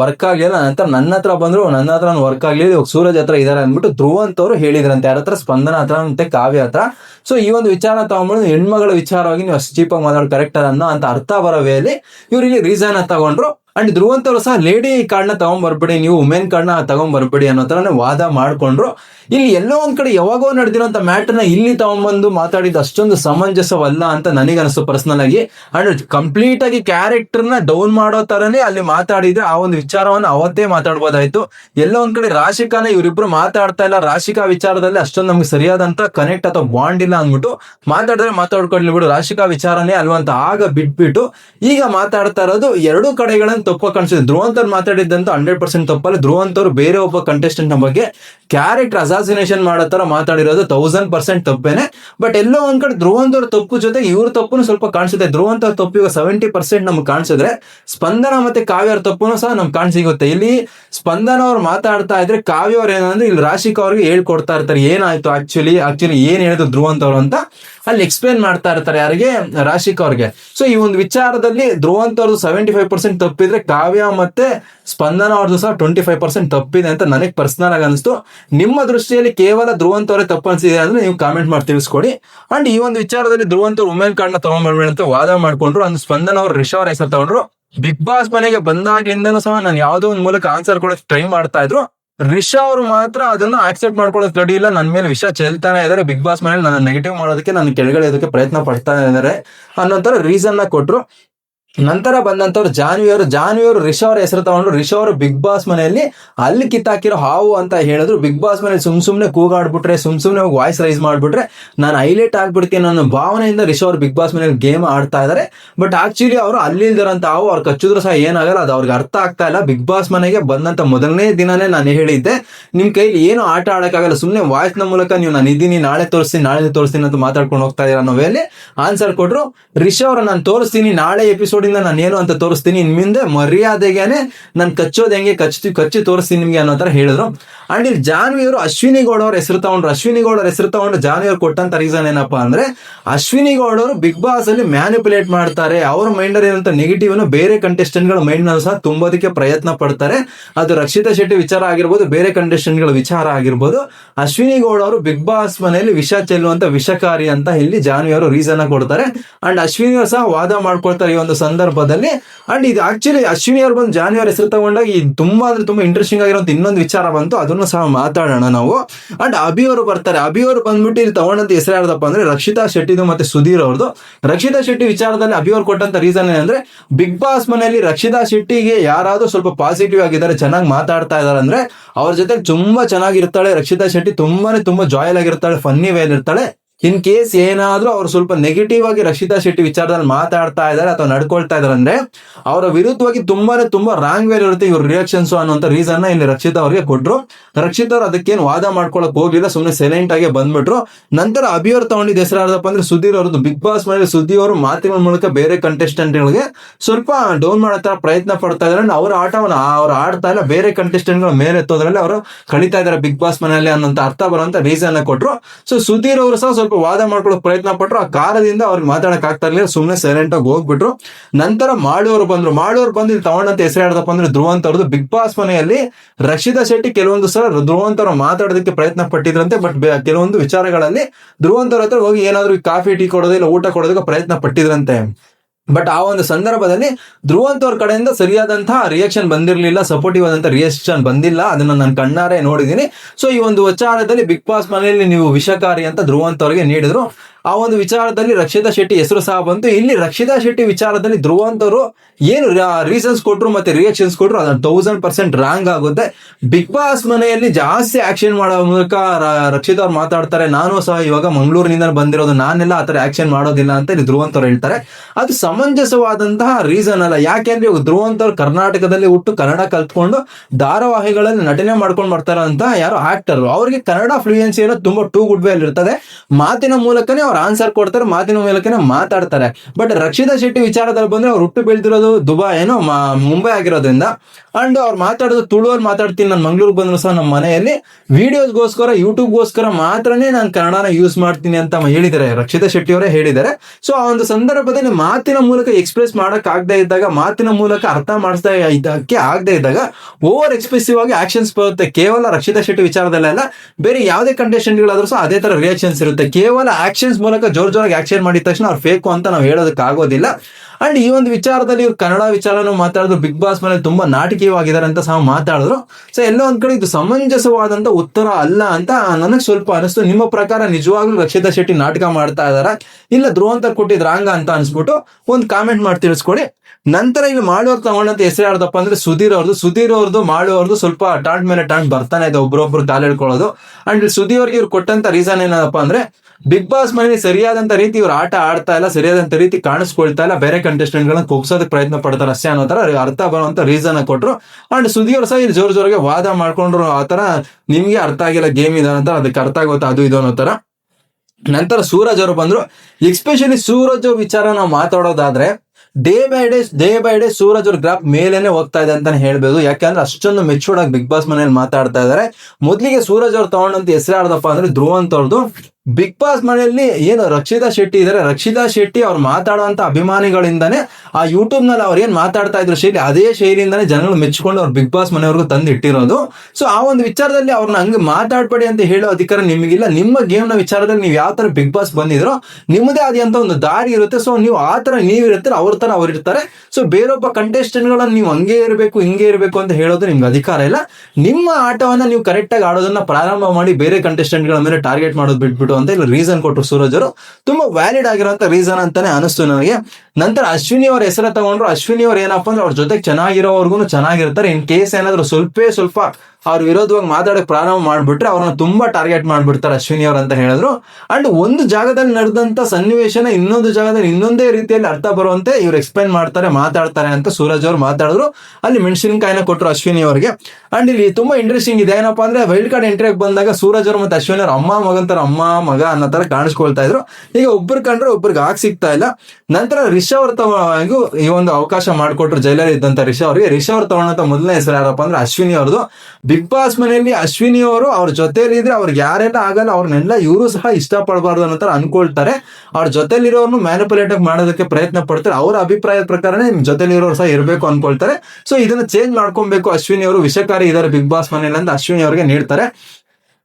ವರ್ಕ್ ಆಗ್ಲಿಲ್ಲ. ನಂತರ ನನ್ನ ಹತ್ರ ಬಂದ್ರು, ನನ್ನ ಹತ್ರ ವರ್ಕ್ ಆಗ್ಲಿಲ್ಲ, ಇವಾಗ ಸೂರಜ್ ಹತ್ರ ಇದಾರೆ ಅಂದ್ಬಿಟ್ಟು ಧ್ರುವಂತ್ ಅವರು ಹೇಳಿದ್ರಂತೆ, ಯಾರ ಹತ್ರ? ಸ್ಪಂದನ ಹತ್ರ ಮತ್ತೆ ಕಾವ್ಯ ಹತ್ರ. ಸೊ ಈ ಒಂದು ವಿಚಾರ ತಗೊಂಡ್ಬಿಟ್ಟು ಹೆಣ್ಮಗಳ ವಿಚಾರವಾಗಿ ನೀವು ಅಷ್ಟು ಚೀಪಾಗಿ ಮಾತಾಡೋದು ಕರೆಕ್ಟ್ ಅನ್ನೋ ಅಂತ ಅರ್ಥ ಬರೋ ವೇಲಿ ಇವರಿಗೆ ರೀಸನ್ ತಗೊಂಡ್ರು. ಅಂಡ್ ಧ್ರುವಂತವರು ಸಹ ಲೇಡಿ ಕಾರ್ಡ್ನ ತಗೊಂಬರ್ಬೇಡಿ, ನೀವು ಉಮೆನ್ ಕಾರ್ಡ್ನ ತಗೊಂಡ್ ಬರ್ಬೇಡಿ ಅನ್ನೋ ಥರನೇ ವಾದ ಮಾಡ್ಕೊಂಡ್ರು. ಇಲ್ಲಿ ಎಲ್ಲೋ ಒಂದ್ ಕಡೆ ಯಾವಾಗೋ ನಡೆದಿರೋಂಥ ಮ್ಯಾಟರ್ನ ಇಲ್ಲಿ ತಗೊಂಡ್ಬಂದು ಮಾತಾಡಿದ ಅಷ್ಟೊಂದು ಸಮಂಜಸವಲ್ಲ ಅಂತ ನನಗೆ ಅನಿಸ್ತು ಪರ್ಸನಲ್ ಆಗಿ. ಅಂಡ್ ಕಂಪ್ಲೀಟ್ ಆಗಿ ಕ್ಯಾರೆಕ್ಟರ್ನ ಡೌನ್ ಮಾಡೋ ಥರನೇ ಅಲ್ಲಿ ಮಾತಾಡಿದ್ರೆ ಆ ಒಂದು ವಿಚಾರವನ್ನ ಅವತ್ತೇ ಮಾತಾಡ್ಬೋದಾಯ್ತು. ಎಲ್ಲೋ ಒಂದ್ ಕಡೆ ರಾಶಿಕಾನ ಇವರಿಬ್ರು ಮಾತಾಡ್ತಾ ಇಲ್ಲ. ರಾಶಿಕಾ ವಿಚಾರದಲ್ಲಿ ಅಷ್ಟೊಂದು ನಮ್ಗೆ ಸರಿಯಾದಂತ ಕನೆಕ್ಟ್ ಅಥವಾ ಬಾಂಡ್ ಇಲ್ಲ ಅಂದ್ಬಿಟ್ಟು ಮಾತಾಡಿದ್ರೆ ಮಾತಾಡ್ಕೊಳ್ಳಿ ಬಿಡು. ರಾಶಿಕಾ ವಿಚಾರನೇ ಅಲ್ವಂತ. ಆಗ ಬಿಟ್ಬಿಟ್ಟು ಈಗ ಮಾತಾಡ್ತಾ ಇರೋದು ಎರಡೂ ಕಡೆಗಳನ್ನ ತಪ್ಪ ಕಾಣಿಸಿದೆ. ಧ್ರುವಂತವ್ರು ಮಾತಾಡಿದ್ದಂತ ಹಂಡ್ರೆಡ್ ಪರ್ಸೆಂಟ್ ತಪ್ಪಲ್ಲ. ಧ್ರುವಂತವ್ರು ಬೇರೆ ಒಬ್ಬ ಕಂಟೆಸ್ಟೆಂಟ್ ಬಗ್ಗೆ ಕ್ಯಾರೆಕ್ಟರ್ ಅಸಾಸಿನೇಷನ್ ಮಾಡೋ ತರ ಮಾತಾಡಿರೋದು ತೌಸಂಡ್ ಪರ್ಸೆಂಟ್ ತಪ್ಪೇನೆ. ಬಟ್ ಎಲ್ಲೋ ಒಂದ್ ಕಡೆ ಧ್ರುವಂತವ್ರ ತಪ್ಪು ಜೊತೆ ಇವ್ರ ತಪ್ಪುನು ಸ್ವಲ್ಪ ಕಾಣಿಸುತ್ತೆ ಧ್ರುವಂತವ್ರ ತಪ್ಪು ಇವಾಗ ಸೆವೆಂಟಿ ಪರ್ಸೆಂಟ್ ನಮ್ಗೆ ಕಾಣಿಸಿದ್ರೆ ಸ್ಪಂದನ ಮತ್ತೆ ಕಾವ್ಯ ಅವ್ರ ತಪ್ಪುನು ಸಹ ನಮ್ಗೆ ಕಾಣಿಸಿಗುತ್ತೆ. ಇಲ್ಲಿ ಸ್ಪಂದನ ಅವ್ರು ಮಾತಾಡ್ತಾ ಇದ್ರೆ ಕಾವ್ಯ ಅವ್ರು ಏನಂದ್ರೆ ಇಲ್ಲಿ ರಾಶಿಕ್ ಅವ್ರಿಗೆ ಹೇಳ್ಕೊಡ್ತಾ ಇರ್ತಾರೆ. ಏನಾಯ್ತು ಆಕ್ಚುಲಿ ಆಕ್ಚುಲಿ ಏನ್ ಹೇಳಿದ್ರು ಧ್ರುವಂತವ್ರು ಅಂತ ಅಲ್ಲಿ ಎಕ್ಸ್ಪ್ಲೇನ್ ಮಾಡ್ತಾ ಇರ್ತಾರೆ ಯಾರಿಗೆ? ರಾಶಿಕ್ ಅವ್ರಿಗೆ. ಸೊ ಈ ಒಂದು ವಿಚಾರದಲ್ಲಿ ಧ್ರುವಂತ್ ಅವ್ರದ್ದು ಸೆವೆಂಟಿ ಫೈವ್ ಪರ್ಸೆಂಟ್ ತಪ್ಪಿದ್ರೆ ಕಾವ್ಯ ಮತ್ತೆ ಸ್ಪಂದನ ಅವ್ರದ್ದು ಸಹ ಟ್ವೆಂಟಿ ಫೈವ್ ಪರ್ಸೆಂಟ್ ತಪ್ಪಿದೆ ಅಂತ ನನಗೆ ಪರ್ಸನಲ್ ಆಗಿ ಅನಿಸ್ತು. ನಿಮ್ಮ ದೃಷ್ಟಿಯಲ್ಲಿ ಕೇವಲ ಧ್ರುವಂತ ಅವರೇ ತಪ್ಪು ಅನ್ಸಿದೆ ಅಂದ್ರೆ ನೀವು ಕಾಮೆಂಟ್ ಮಾಡಿ ತಿಳಿಸ್ಕೊಡಿ. ಅಂಡ್ ಈ ಒಂದು ವಿಚಾರದಲ್ಲಿ ಧ್ರುವಂತ ಉಮೇನ್ನ ತಗೊಂಡ್ಬರ್ಬೇಡಿ ಅಂತ ವಾದ ಮಾಡ್ಕೊಂಡ್ರು. ಅಂದ್ ಸ್ಪಂದನ ಅವ್ರು ರಿಷಾ ಅವ್ರ ಹೆಸರು ತಗೊಂಡ್ರು. ಬಿಗ್ ಬಾಸ್ ಮನೆಗೆ ಬಂದಾಗಿಂದನೂ ಸಹ ನಾನು ಯಾವುದೋ ಒಂದು ಮೂಲಕ ಆನ್ಸರ್ ಕೊಡೋಕೆ ಟ್ರೈ ಮಾಡ್ತಾ ಇದ್ರು. ರಿಷಾ ಅವರು ಮಾತ್ರ ಅದನ್ನ ಆಕ್ಸೆಪ್ಟ್ ಮಾಡ್ಕೊಳ್ಳೋದು ರೆಡಿ ಇಲ್ಲ. ನನ್ನ ಮೇಲೆ ವಿಷ ಚೆಲ್ತಾನೆ ಇದ್ದಾರೆ ಬಿಗ್ ಬಾಸ್ ಮನೇಲಿ ನನ್ನ ನೆಗೆಟಿವ್ ಮಾಡೋದಕ್ಕೆ, ನನ್ನ ಕೆಳಗಡೆ ಇದಕ್ಕೆ ಪ್ರಯತ್ನ ಪಡ್ತಾ ಇದ್ದಾರೆ ಅನ್ನೋ ತರ ರೀಸನ್ನ ಕೊಟ್ರು. ನಂತರ ಬಂದಂತವ್ರು ಜಾನ್ವಿಯವರು. ಜಾನ್ವಿಯವರು ರಿಷಾ ಅವ್ರ ಹೆಸರು ತಗೊಂಡ್ರು ರಿಷ ಅವರು ಬಿಗ್ ಬಾಸ್ ಮನೆಯಲ್ಲಿ ಅಲ್ಲಿ ಕಿತ್ತಾಕಿರೋ ಹಾವು ಅಂತ ಹೇಳಿದ್ರು. ಬಿಗ್ ಬಾಸ್ ಮನೆಯಲ್ಲಿ ಸುಮ್ ಸುಮ್ನೆ ಕೂಗಾಡ್ಬಿಟ್ರೆ, ಸುಮ್ ಸುಮ್ನೆ ವಾಯ್ಸ್ ರೈಸ್ ಮಾಡ್ಬಿಟ್ರೆ ನಾನು ಹೈಲೈಟ್ ಆಗ್ಬಿಡ್ತೀನಿ ಅನ್ನೋ ಭಾವನೆಯಿಂದ ರಿಷ ಅವರು ಬಿಗ್ ಬಾಸ್ ಮನೆಯಲ್ಲಿ ಗೇಮ್ ಆಡ್ತಾ ಇದಾರೆ. ಬಟ್ ಆಕ್ಚುಲಿ ಅವರು ಅಲ್ಲಿಲ್ದಿರಂತ ಹಾವು ಅವ್ರು ಕಚ್ಚಿದ್ರು ಸಹ ಏನಾಗಲ್ಲ, ಅದು ಅವ್ರಿಗೆ ಅರ್ಥ ಆಗ್ತಾ ಇಲ್ಲ. ಬಿಗ್ ಬಾಸ್ ಮನೆಗೆ ಬಂದಂತ ಮೊದಲನೇ ದಿನನೇ ನಾನು ಹೇಳಿದ್ದೆ, ನಿಮ್ ಕೈಲಿ ಏನು ಆಟ ಆಡಕ್ಕಾಗಲ್ಲ, ಸುಮ್ನೆ ವಾಯ್ಸ್ನ ಮೂಲಕ ನೀವು ನಾನು ಇದ್ದೀನಿ, ನಾಳೆ ತೋರಿಸ್ತೀನಿ ನಾಳೆ ತೋರಿಸ್ತೀನಿ ಅಂತ ಮಾತಾಡ್ಕೊಂಡು ಹೋಗ್ತಾ ಇದ್ದಾರೆ ವೇಳೆ ಆನ್ಸರ್ ಕೊಟ್ರು. ರಿಷ ಅವ್ರ ನಾನು ತೋರಿಸ್ತೀನಿ, ನಾಳೆ ಎಪಿಸೋಡ್ ಇಂದ ನಾನು ಏನು ಅಂತ ತೋರಿಸ್ತೀನಿ. ಇನ್ ಮುಂದೆ ಮರ್ಯಾದೆಗೆನೆ ನಾನು ಕಚ್ಚೋದ್ ಹೆಂಗೆ ಕಚ್ಚಿ ಕಚ್ಚಿ ತೋರಿಸ್ತೀನಿ ನಿಮಗೆ ಅನ್ನೋ ತರ ಹೇಳಿದ್ರು. ಅಂಡ್ ಇಲ್ಲಿ ಜಾನ್ವಿ ಅವರು ಅಶ್ವಿನಿ ಗೌಡ ಅವ್ರ ಹೆಸರು ತಗೊಂಡ್ರು. ಅಶ್ವಿನಿ ಗೌಡ ಹೆಸರು ತಗೊಂಡು ಜಾನ್ವಿ ಅವ್ರು ಕೊಟ್ಟಂತ ರೀಸನ್ ಏನಪ್ಪಾ ಅಂದ್ರೆ, ಅಶ್ವಿನಿ ಗೌಡ ಅವರು ಬಿಗ್ ಬಾಸ್ ಅಲ್ಲಿ ಮ್ಯಾನಿಪುಲೇಟ್ ಮಾಡ್ತಾರೆ. ಅವ್ರ ಮೈಂಡ್ ಅಲ್ಲಿ ಇರುವಂತ ನೆಗೆಟಿವ್ ಅನ್ನು ಬೇರೆ ಕಂಟೆಸ್ಟೆಂಟ್ಗಳ ಮೈಂಡ್ ಸಹ ತುಂಬೋದಕ್ಕೆ ಪ್ರಯತ್ನ ಪಡ್ತಾರೆ. ಅದು ರಕ್ಷಿತಾ ಶೆಟ್ಟಿ ವಿಚಾರ ಆಗಿರ್ಬೋದು, ಬೇರೆ ಕಂಟೆಸ್ಟೆಂಟ್ಗಳ ವಿಚಾರ ಆಗಿರ್ಬೋದು. ಅಶ್ವಿನಿ ಗೌಡ ಅವರು ಬಿಗ್ ಬಾಸ್ ಮನೆಯಲ್ಲಿ ವಿಷ ಚೆಲ್ಲುವಂತ ವಿಷಕಾರಿ ಅಂತ ಇಲ್ಲಿ ಜಾನ್ವಿ ಅವರು ರೀಸನ್ ಕೊಡ್ತಾರೆ. ಅಂಡ್ ಅಶ್ವಿನಿ ಅವರು ಸಹ ವಾದ ಮಾಡ್ಕೊಳ್ತಾರೆ ಈ ಒಂದು ಸಂದರ್ಭದಲ್ಲಿ ಅಂಡ್ ಇದು ಆಕ್ಚುಲಿ ಅಶ್ವಿನಿ ಅವ್ರು ಬಂದು ಜಾನ್ವಿ ಅವ್ರ ಹೆಸರು ತಗೊಂಡಾಗ ಈ ತುಂಬಾ ಅಂದ್ರೆ ತುಂಬಾ ಇಂಟ್ರೆಸ್ಟಿಂಗ್ ಆಗಿರುವಂತ ಇನ್ನೊಂದು ವಿಚಾರ ಬಂತು, ಅದನ್ನು ಸಹ ಮಾತಾಡೋಣ ನಾವು. ಅಂಡ್ ಅಭಿ ಅವರು ಬರ್ತಾರೆ. ಅಭಿ ಅವರು ಬಂದ್ಬಿಟ್ಟು ಇಲ್ಲಿ ತಗೊಂಡಂತ ಹೆಸರು ಯಾರ್ದಪ್ಪ ಅಂದ್ರೆ ರಕ್ಷಿತಾ ಶೆಟ್ಟಿದು ಮತ್ತೆ ಸುಧೀರ್ ಅವ್ರದ್ದು ರಕ್ಷಿತಾ ಶೆಟ್ಟಿ ವಿಚಾರದಲ್ಲಿ ಅಭಿ ಅವ್ರು ಕೊಟ್ಟಂತ ರೀಸನ್ ಏನಂದ್ರೆ ಬಿಗ್ ಬಾಸ್ ಮನೆಯಲ್ಲಿ ರಕ್ಷಿತಾ ಶೆಟ್ಟಿಗೆ ಯಾರಾದ್ರೂ ಸ್ವಲ್ಪ ಪಾಸಿಟಿವ್ ಆಗಿದ್ದಾರೆ, ಚೆನ್ನಾಗಿ ಮಾತಾಡ್ತಾ ಇದಾರೆ ಅಂದ್ರೆ, ಅವ್ರ ಜೊತೆ ತುಂಬಾ ಚೆನ್ನಾಗಿರ್ತಾಳೆ. ರಕ್ಷಿತಾ ಶೆಟ್ಟಿ ತುಂಬಾನೇ ತುಂಬಾ ಜಾಯಲ್ ಆಗಿರ್ತಾಳೆ ಫನ್ನಿ ವೇಲ್ ಇರ್ತಾಳೆ. ಇನ್ ಕೇಸ್ ಏನಾದ್ರೂ ಅವ್ರು ಸ್ವಲ್ಪ ನೆಗೆಟಿವ್ ಆಗಿ ರಕ್ಷಿತಾ ಶೆಟ್ಟಿ ವಿಚಾರದಲ್ಲಿ ಮಾತಾಡ್ತಾ ಇದಾರೆ ಅಥವಾ ನಡ್ಕೊಳ್ತಾ ಇದಾರೆ ಅಂದ್ರೆ ಅವರ ವಿರುದ್ಧವಾಗಿ ತುಂಬಾನೇ ತುಂಬಾ ರಾಂಗ್ ವೇಲ್ ಇರುತ್ತೆ ಇವ್ರ ರಿಯಾಕ್ಷನ್ಸ್ ಅನ್ನುವಂತ ರೀಸನ್ ಇಲ್ಲಿ ರಕ್ಷಿತಾ ಅವ್ರಿಗೆ ಕೊಟ್ರು. ರಕ್ಷಿತಾ ಅವ್ರು ಅದಕ್ಕೇನು ವಾದ ಮಾಡ್ಕೊಳಕ್ ಹೋಗ್ಲಿಲ್ಲ, ಸುಮ್ನೆ ಸೈಲೆಂಟ್ ಆಗಿ ಬಂದ್ಬಿಟ್ರು. ನಂತರ ಅಭಿ ತಗೊಂಡಿದ್ದ ಹೆಸರು ಯಾರ್ದಪ್ಪ ಅಂದ್ರೆ ಸುಧೀರ್ ಅವ್ರದ್ದು ಬಿಗ್ ಬಾಸ್ ಮನೆಯಲ್ಲಿ ಸುದ್ದಿ ಅವರು ಮಾತಿನ ಮೂಲಕ ಬೇರೆ ಕಂಟೆಸ್ಟೆಂಟ್ ಗಳಿಗೆ ಸ್ವಲ್ಪ ಡೌನ್ ಮಾಡೋ ತರ ಪ್ರಯತ್ನ ಪಡ್ತಾ ಇದಾರೆ and ಅವ್ರ ಆಟವನ್ನು, ಅವ್ರು ಆಡ್ತಾ ಇಲ್ಲ, ಬೇರೆ ಕಂಟೆಸ್ಟೆಂಟ್ಗಳ ಮೇಲೆ ಎತ್ತೋದ್ರಲ್ಲಿ ಅವರು ಕಳೀತಾ ಇದಾರೆ ಬಿಗ್ ಬಾಸ್ ಮನೆಯಲ್ಲಿ ಅನ್ನೋಂತ ಅರ್ಥ ಬರುವಂತ ರೀಸನ್ ಕೊಟ್ರು. ಸೊ ಸುಧೀರ್ ಅವರು ಸಹ ಸ್ವಲ್ಪ ವಾದ ಮಾಡ್ಕೊಳ್ಳೋಕೆ ಪ್ರಯತ್ನ ಪಟ್ರು ಆ ಕಾರದಿಂದ ಅವ್ರಿಗೆ ಮಾತಾಡಕ್ ಆಗ್ತಾ ಇರಲಿಲ್ಲ ಸುಮ್ಮನೆ ಸೈಲೆಂಟ್ ಆಗಿ ಹೋಗ್ಬಿಟ್ರು. ನಂತರ ಮಾಡೋರು ಬಂದ್ರು. ಮಾಡೋರು ಬಂದು ಇಲ್ಲಿ ತಗೊಂಡಂತ ಹೆಸರು ಹೇಳ್ದಪ್ಪ ಅಂದ್ರೆ ಧ್ರುವಂತ್ ಅವ್ರದ್ದು ಬಿಗ್ ಬಾಸ್ ಮನೆಯಲ್ಲಿ ರಕ್ಷಿತಾ ಶೆಟ್ಟಿ ಕೆಲವೊಂದು ಸಲ ಧ್ರುವಂತ ಅವ್ರು ಮಾತಾಡೋದಕ್ಕೆ ಪ್ರಯತ್ನ ಪಟ್ಟಿದ್ರಂತೆ, ಬಟ್ ಕೆಲವೊಂದು ವಿಚಾರಗಳಲ್ಲಿ ಧ್ರುವಂತ್ ಅವ್ರ ಹತ್ರ ಹೋಗಿ ಏನಾದ್ರು ಕಾಫಿ, ಟೀ ಕೊಡೋದು ಇಲ್ಲ ಊಟ ಕೊಡೋದಕ್ಕೆ ಪ್ರಯತ್ನ ಪಟ್ಟಿದ್ರಂತೆ. ಬಟ್ ಆ ಒಂದು ಸಂದರ್ಭದಲ್ಲಿ ಧ್ರುವಂತ್ ಅವ್ರ ಕಡೆಯಿಂದ ಸರಿಯಾದಂತಹ ರಿಯಾಕ್ಷನ್ ಬಂದಿರಲಿಲ್ಲ ಸಪೋರ್ಟಿವ್ ಆದಂತಹ ರಿಯಾಕ್ಷನ್ ಬಂದಿಲ್ಲ. ಅದನ್ನ ನಾನು ಕಣ್ಣಾರೆ ನೋಡಿದ್ದೀನಿ. ಸೊ ಈ ಒಂದು ವಿಚಾರದಲ್ಲಿ ಬಿಗ್ ಬಾಸ್ ಮನೆಯಲ್ಲಿ ನೀವು ವಿಷಕಾರಿ ಅಂತ ಧ್ರುವಂತವ್ರಿಗೆ ನೀಡಿದ್ರು. ಆ ಒಂದು ವಿಚಾರದಲ್ಲಿ ರಕ್ಷಿತಾ ಶೆಟ್ಟಿ ಹೆಸರು ಸಹ ಬಂತು. ಇಲ್ಲಿ ರಕ್ಷಿತಾ ಶೆಟ್ಟಿ ವಿಚಾರದಲ್ಲಿ ಧ್ರುವಂತವರು ಏನು ರೀಸನ್ಸ್ ಕೊಟ್ಟರು ಮತ್ತೆ ರಿಯಾಕ್ಷನ್ಸ್ ಕೊಟ್ಟರು ಅದನ್ನ ತೌಸಂಡ್ ಪರ್ಸೆಂಟ್ ರಾಂಗ್ ಆಗುತ್ತೆ. ಬಿಗ್ ಬಾಸ್ ಮನೆಯಲ್ಲಿ ಜಾಸ್ತಿ ಆಕ್ಷನ್ ಮಾಡೋ ಮೂಲಕ ರಕ್ಷಿತಾ ಅವ್ರು ಮಾತಾಡ್ತಾರೆ. ನಾನು ಸಹ ಇವಾಗ ಮಂಗಳೂರಿನಿಂದ ಬಂದಿರೋದು, ನಾನೆಲ್ಲ ಆತರ ಆಕ್ಷನ್ ಮಾಡೋದಿಲ್ಲ ಅಂತ ಇಲ್ಲಿ ಧ್ರುವಂತವ್ರು ಹೇಳ್ತಾರೆ. ಅದು ಸಮಂಜಸವಾದಂತಹ ರೀಸನ್ ಅಲ್ಲ. ಯಾಕೆಂದ್ರೆ ಇವಾಗ ಧ್ರುವಂತ್ ಅವ್ರು ಕರ್ನಾಟಕದಲ್ಲಿ ಹುಟ್ಟು ಕನ್ನಡ ಕಲ್ತ್ಕೊಂಡು ಧಾರಾವಾಹಿಗಳಲ್ಲಿ ನಟನೆ ಮಾಡ್ಕೊಂಡು ಬರ್ತಾರ ಅಂತ ಯಾರು ಆಕ್ಟರ್ ಅವ್ರಿಗೆ ಕನ್ನಡ ಫ್ಲೂಯೆನ್ಸಿ ಏನೋ ತುಂಬಾ ಟೂ ಗುಡ್ ವೇಲ್ ಇರ್ತದೆ. ಮಾತಿನ ಮೂಲಕನೇ ಅವ್ರು ಆನ್ಸರ್ ಕೊಡ್ತಾರೆ, ಮಾತಿನ ಮೂಲಕನೇ ಮಾತಾಡ್ತಾರೆ. ಬಟ್ ರಕ್ಷಿತಾ ಶೆಟ್ಟಿ ವಿಚಾರದಲ್ಲಿ ಬಂದ್ರೆ ಅವ್ರು ಹುಟ್ಟು ಬೆಳೆದಿರೋದು ದುಬೈ ಏನೋ ಮುಂಬೈ ಆಗಿರೋದ್ರಿಂದ ಅಂಡ್ ಅವ್ರು ಮಾತಾಡೋದು ತುಳುವಲ್ಲಿ ಮಾತಾಡ್ತೀನಿ, ನಾನು ಮಂಗ್ಳೂರ್ಗೆ ಬಂದ್ರು ಸಹ ನಮ್ಮ ಮನೆಯಲ್ಲಿ. ವಿಡಿಯೋಸ್ಗೋಸ್ಕರ ಯೂಟ್ಯೂಬ್ಗೋಸ್ಕರ ಮಾತ್ರನೇ ನಾನು ಕನ್ನಡನ ಯೂಸ್ ಮಾಡ್ತೀನಿ ಅಂತ ಹೇಳಿದ್ದಾರೆ ರಕ್ಷಿತಾ ಶೆಟ್ಟಿ ಅವರೇ ಹೇಳಿದ್ದಾರೆ ಸೊ ಆ ಒಂದು ಸಂದರ್ಭದಲ್ಲಿ ಮಾತಿನ ಮೂಲಕ ಎಕ್ಸ್ಪ್ರೆಸ್ ಮಾಡಕ್ ಆಗದೆ ಇದ್ದಾಗ, ಮಾತಿನ ಮೂಲಕ ಅರ್ಥ ಮಾಡಿಸ್ತಾ ಇದ್ದಕ್ಕೆ ಆಗದೆ ಇದ್ದಾಗ ಓವರ್ ಎಕ್ಸ್ಪ್ರೆಸಿವ್ ಆಗಿ ಆಕ್ಷನ್ಸ್ ಬರುತ್ತೆ. ಕೇವಲ ರಕ್ಷಿತಾ ಶೆಟ್ಟಿ ವಿಚಾರದಲ್ಲೆಲ್ಲ ಬೇರೆ ಯಾವುದೇ ಕಂಟೆಸ್ಟೆಂಟ್ಗಳಾದ್ರೂ ಸಹ ಅದೇ ತರ ರಿಯಾಕ್ಷನ್ಸ್ ಇರುತ್ತೆ. ಕೇವಲ ಆಕ್ಷನ್ಸ್ ಮೂಲಕ ಜೋರ್ ಜೋರಾಗಿ ಆಕ್ಷನ್ ಮಾಡಿದ ತಕ್ಷಣ ಅವ್ರು ಫೇಕು ಅಂತ ನಾವು ಹೇಳೋದಕ್ಕಾಗೋದಿಲ್ಲ. ಅಂಡ್ ಈ ಒಂದು ವಿಚಾರದಲ್ಲಿ ಇವ್ರು ಕನ್ನಡ ವಿಚಾರನೂ ಮಾತಾಡಿದ್ರು. ಬಿಗ್ ಬಾಸ್ ಮೇಲೆ ತುಂಬಾ ನಾಟಕೀಯವಾಗಿದ್ದಾರೆ ಅಂತ ಸಹ ಮಾತಾಡಿದ್ರು. ಸೊ ಎಲ್ಲೋ ಒಂದ್ ಕಡೆ ಇದು ಸಮಂಜಸವಾದಂತ ಉತ್ತರ ಅಲ್ಲ ಅಂತ ನನಗೆ ಸ್ವಲ್ಪ ಅನಿಸ್ತು. ನಿಮ್ಮ ಪ್ರಕಾರ ನಿಜವಾಗ್ಲೂ ರಕ್ಷಿತಾ ಶೆಟ್ಟಿ ನಾಟಕ ಮಾಡ್ತಾ ಇದಾರ ಇಲ್ಲ ಧ್ರುವಂತ ಕೊಟ್ಟಿದ್ ರಾಂಗ ಅಂತ ಅನ್ಸ್ಬಿಟ್ಟು ಒಂದು ಕಾಮೆಂಟ್ ಮಾಡಿ ತಿಳಿಸ್ಕೊಡಿ. ನಂತರ ಇಲ್ಲಿ ಮಾಡುವವ್ರು ತಗೊಂಡಂತ ಹೆಸರು ಯಾರ್ದಪ್ಪ ಅಂದ್ರೆ ಸುಧೀರ್ ಅವ್ರದ್ದು ಸುಧೀರ್ ಅವ್ರದ್ದು ಮಾಡೋರ್ದು ಸ್ವಲ್ಪ ಟಾಂಟ್ ಮೇಲೆ ಟಾಂಟ್ ಬರ್ತಾನೆ ಇದೆ ಒಬ್ರೊಬ್ರು ಕಾಲ್ ಹಿಡ್ಕೊಳ್ಳೋದು. ಅಂಡ್ ಸುಧೀರ್ ಅವ್ರಿಗೆ ಇವ್ರು ಕೊಟ್ಟಂತ ರೀಸನ್ ಏನಪ್ಪ ಅಂದ್ರೆ ಬಿಗ್ ಬಾಸ್ ಮನೆ ಸರಿಯಾದಂತ ರೀತಿ ಇವ್ರು ಆಟ ಆಡ್ತಾ ಇಲ್ಲ, ಸರಿಯಾದಂತ ರೀತಿ ಕಾಣಿಸ್ಕೊಳ್ತಾ ಇಲ್ಲ. ಬೇರೆ ಕಂಟೆಸ್ಟೆಂಟ್ ಗಳನ್ನ ಕುಗ್ಸೋದಕ್ಕೆ ಪ್ರಯತ್ನ ಪಡ್ತಾರೆ ಅಷ್ಟೇ ಅನ್ನೋ ತರ ಅರ್ಥ ಬರುವಂತ ರೀಸನ್ ಕೊಟ್ರು ಅಂಡ್ ಸುದೀರ್ ಸಹ ಇಲ್ಲಿ ಜೋರ್ ಜೋರಿಗೆ ವಾದ ಮಾಡ್ಕೊಂಡ್ರು ಆ ತರ ನಿಮ್ಗೆ ಅರ್ಥ ಆಗಿಲ್ಲ ಗೇಮ್ ಇದೆ ಅಂತ ಅದಕ್ಕೆ ಅರ್ಥ ಆಗುತ್ತೆ ಅದು ಇದು ಅನ್ನೋ ತರ ನಂತರ ಸೂರಜ್ ಅವರು ಬಂದ್ರು. ಎಕ್ಸ್ಪೆಷಲಿ ಸೂರಜ್ ವಿಚಾರ ನಾವು ಮಾತಾಡೋದಾದ್ರೆ day by day day by day Suraj ಅವ್ರ ಗ್ರಾಫ್ ಮೇಲೇನೆ ಹೋಗ್ತಾ ಇದೆ ಅಂತಾನೆ ಹೇಳ್ಬೋದು. ಯಾಕಂದ್ರೆ ಅಷ್ಟೊಂದು ಮೆಚೂರ್ಡ್ ಆಗಿ ಬಿಗ್ ಬಾಸ್ ಮನೇಲಿ ಮಾತಾಡ್ತಾ ಇದಾರೆ. ಮೊದ್ಲಿಗೆ ಸೂರಜ್ ಅವ್ರು ತಗೊಂಡಂತ ಹೆಸರು ಯಾರ್ದಪ್ಪ ಅಂದ್ರೆ ಧ್ರುವಂತ್ ಅವ್ರದ್ದು ಬಿಗ್ ಬಾಸ್ ಮನೆಯಲ್ಲಿ ಏನು ರಕ್ಷಿತಾ ಶೆಟ್ಟಿ ಇದ್ದಾರೆ ರಕ್ಷಿತಾ ಶೆಟ್ಟಿ ಅವ್ರು ಮಾತಾಡುವಂತ ಅಭಿಮಾನಿಗಳಿಂದಾನೆ ಆ ಯೂಟ್ಯೂಬ್ನಲ್ಲಿ ಅವ್ರು ಏನ್ ಮಾತಾಡ್ತಾ ಇದ್ರು ಶೈಲಿ, ಅದೇ ಶೈಲಿಯಿಂದಾನೆ ಜನಗಳು ಮೆಚ್ಚಿಕೊಂಡು ಅವ್ರು ಬಿಗ್ ಬಾಸ್ ಮನೆಯವ್ರಿಗೂ ತಂದು ಇಟ್ಟಿರೋದು ಸೊ ಆ ಒಂದು ವಿಚಾರದಲ್ಲಿ ಅವ್ರನ್ನ ಹಂಗೆ ಮಾತಾಡ್ಬೇಡಿ ಅಂತ ಹೇಳೋ ಅಧಿಕಾರ ನಿಮಗಿಲ್ಲ. ನಿಮ್ಮ ಗೇಮ್ನ ವಿಚಾರದಲ್ಲಿ ನೀವು ಯಾವ ತರ ಬಿಗ್ ಬಾಸ್ ಬಂದಿದ್ರೋ, ನಿಮ್ಮದೇ ಆದಂತ ಒಂದು ದಾರಿ ಇರುತ್ತೆ. ಸೊ ನೀವು ಆ ತರ ನೀವು ಇರ್ತಾರೆ ಅವ್ರ ತರ ಅವ್ರು ಇರ್ತಾರೆ. ಸೊ ಬೇರೊಬ್ಬ ಕಂಟೆಸ್ಟೆಂಟ್ ಗಳನ್ನ ನೀವು ಹಂಗೆ ಇರಬೇಕು, ಹಿಂಗೆ ಇರಬೇಕು ಅಂತ ಹೇಳೋದು ನಿಮ್ಗೆ ಅಧಿಕಾರ ಇಲ್ಲ. ನಿಮ್ಮ ಆಟವನ್ನ ನೀವು ಕರೆಕ್ಟ್ ಆಗಿ ಆಡೋದನ್ನ ಪ್ರಾರಂಭ ಮಾಡಿ ಬೇರೆ ಕಂಟೆಸ್ಟೆಂಟ್ಗಳ ಮೇಲೆ ಟಾರ್ಗೆಟ್ ಮಾಡೋದು ಬಿಟ್ಬಿಟ್ಟು ಅಂತ ಇಲ್ಲಿ ರೀಸನ್ ಕೊಟ್ರು ಸೂರಜ್ ಅವರು. ತುಂಬಾ ವ್ಯಾಲಿಡ್ ಆಗಿರುವಂತ ರೀಸನ್ ಅಂತಾನೆ ಅನಿಸ್ತು ನನಗೆ. ನಂತರ ಅಶ್ವಿನಿ ಅವ್ರ ಹೆಸರು ತಗೊಂಡ್ರು. ಅಶ್ವಿನಿ ಅವ್ರು ಏನಪ್ಪಾ ಅಂದ್ರೆ ಅವ್ರ ಜೊತೆ ಚೆನ್ನಾಗಿರೋವರ್ಗು ಚೆನ್ನಾಗಿರ್ತಾರೆ. ಇನ್ ಕೇಸ್ ಏನಾದ್ರು ಸ್ವಲ್ಪ ಸ್ವಲ್ಪ ಅವ್ರ ವಿರೋಧವಾಗಿ ಮಾತಾಡಕ್ ಪ್ರಾರಂಭ ಮಾಡ್ಬಿಟ್ರೆ ಅವ್ರನ್ನ ತುಂಬಾ ಟಾರ್ಗೆಟ್ ಮಾಡಿಬಿಡ್ತಾರೆ ಅಶ್ವಿನಿ ಅವ್ರು ಅಂತ ಹೇಳಿದ್ರು. ಅಂಡ್ ಒಂದು ಜಾಗದಲ್ಲಿ ನಡೆದಂತ ಸನ್ನಿವೇಶನ ಇನ್ನೊಂದು ಜಾಗದಲ್ಲಿ ಇನ್ನೊಂದೇ ರೀತಿಯಲ್ಲಿ ಅರ್ಥ ಬರುವಂತೆ ಇವ್ರು ಎಕ್ಸ್ಪ್ಲೈನ್ ಮಾಡ್ತಾರೆ, ಮಾತಾಡ್ತಾರೆ ಅಂತ ಸೂರಜ್ ಅವ್ರು ಮಾತಾಡಿದ್ರು. ಅಲ್ಲಿ ಮೆಣಸಿನಕಾಯಿನ ಕೊಟ್ಟರು ಅಶ್ವಿನಿ ಅವರಿಗೆ. ಅಂಡ್ ಇಲ್ಲಿ ತುಂಬಾ ಇಂಟ್ರೆಸ್ಟಿಂಗ್ ಇದೆ ಏನಪ್ಪಾ ಅಂದ್ರೆ ವೈಲ್ಡ್ ಕಾರ್ಡ್ ಎಂಟ್ರಿ ಬಂದಾಗ ಸೂರಜ್ ಅವ್ರು ಮತ್ತೆ ಅಶ್ವಿನಿ ಅವ್ರ ಅಮ್ಮ ಮಗಂತರ ಅಮ್ಮ, ಮಗ ಅನ್ನೋ ತರ ಕಾಣಿಸ್ಕೊಳ್ತಾ ಇದ್ರು. ಈಗ ಒಬ್ರು ಕಂಡ್ರೆ ಒಬ್ರಿಗೆ ಆಗ ಸಿಗ್ತಾ ಇಲ್ಲ. ನಂತರ ರಿಷಾ ಅವ್ರ ತಗೊಂಡು ಈ ಒಂದು ಅವಕಾಶ ಮಾಡಿಕೊಟ್ರು ಜೈಲರ್ ಇದ್ದಂತ ರಿಷಾ ಅವ್ರಿಗೆ. ರಿಷಾ ಅವ್ರು ತಗೊಂಡಂತ ಮೊದಲನೇ ಹೆಸರು ಯಾರಪ್ಪ ಅಂದ್ರೆ ಅಶ್ವಿನಿ ಅವ್ರದ್ದು ಬಿಗ್ ಬಾಸ್ ಮನೆಯಲ್ಲಿ ಅಶ್ವಿನಿ ಅವರು ಅವ್ರ ಜೊತೆಯಲ್ಲಿ ಇದ್ರೆ ಅವ್ರಿಗೆ ಯಾರೆಲ್ಲ ಆಗಲ್ಲ, ಅವ್ರನ್ನೆಲ್ಲ ಇವರು ಸಹ ಇಷ್ಟಪಡಬಾರ್ದು ಅನ್ನೋ ತರ ಅನ್ಕೊಳ್ತಾರೆ. ಅವ್ರ ಜೊತೆಲಿರೋರ್ನು ಮ್ಯಾನಿಪುಲೇಟ್ ಮಾಡೋದಕ್ಕೆ ಪ್ರಯತ್ನ ಪಡ್ತಾರೆ. ಅವ್ರ ಅಭಿಪ್ರಾಯದ ಪ್ರಕಾರನೇ ನಿಮ್ ಜೊತೆಲಿರೋರು ಸಹ ಇರಬೇಕು ಅನ್ಕೊಳ್ತಾರೆ. ಸೊ ಇದನ್ನ ಚೇಂಜ್ ಮಾಡ್ಕೊಬೇಕು. ಅಶ್ವಿನಿ ಅವರು ವಿಷಕಾರಿ ಇದಾರೆ ಬಿಗ್ ಬಾಸ್ ಮನೆಯಲ್ಲಿ ಅಂತ ಅಶ್ವಿನಿ ಅವ್ರಿಗೆ ನೀಡ್ತಾರೆ.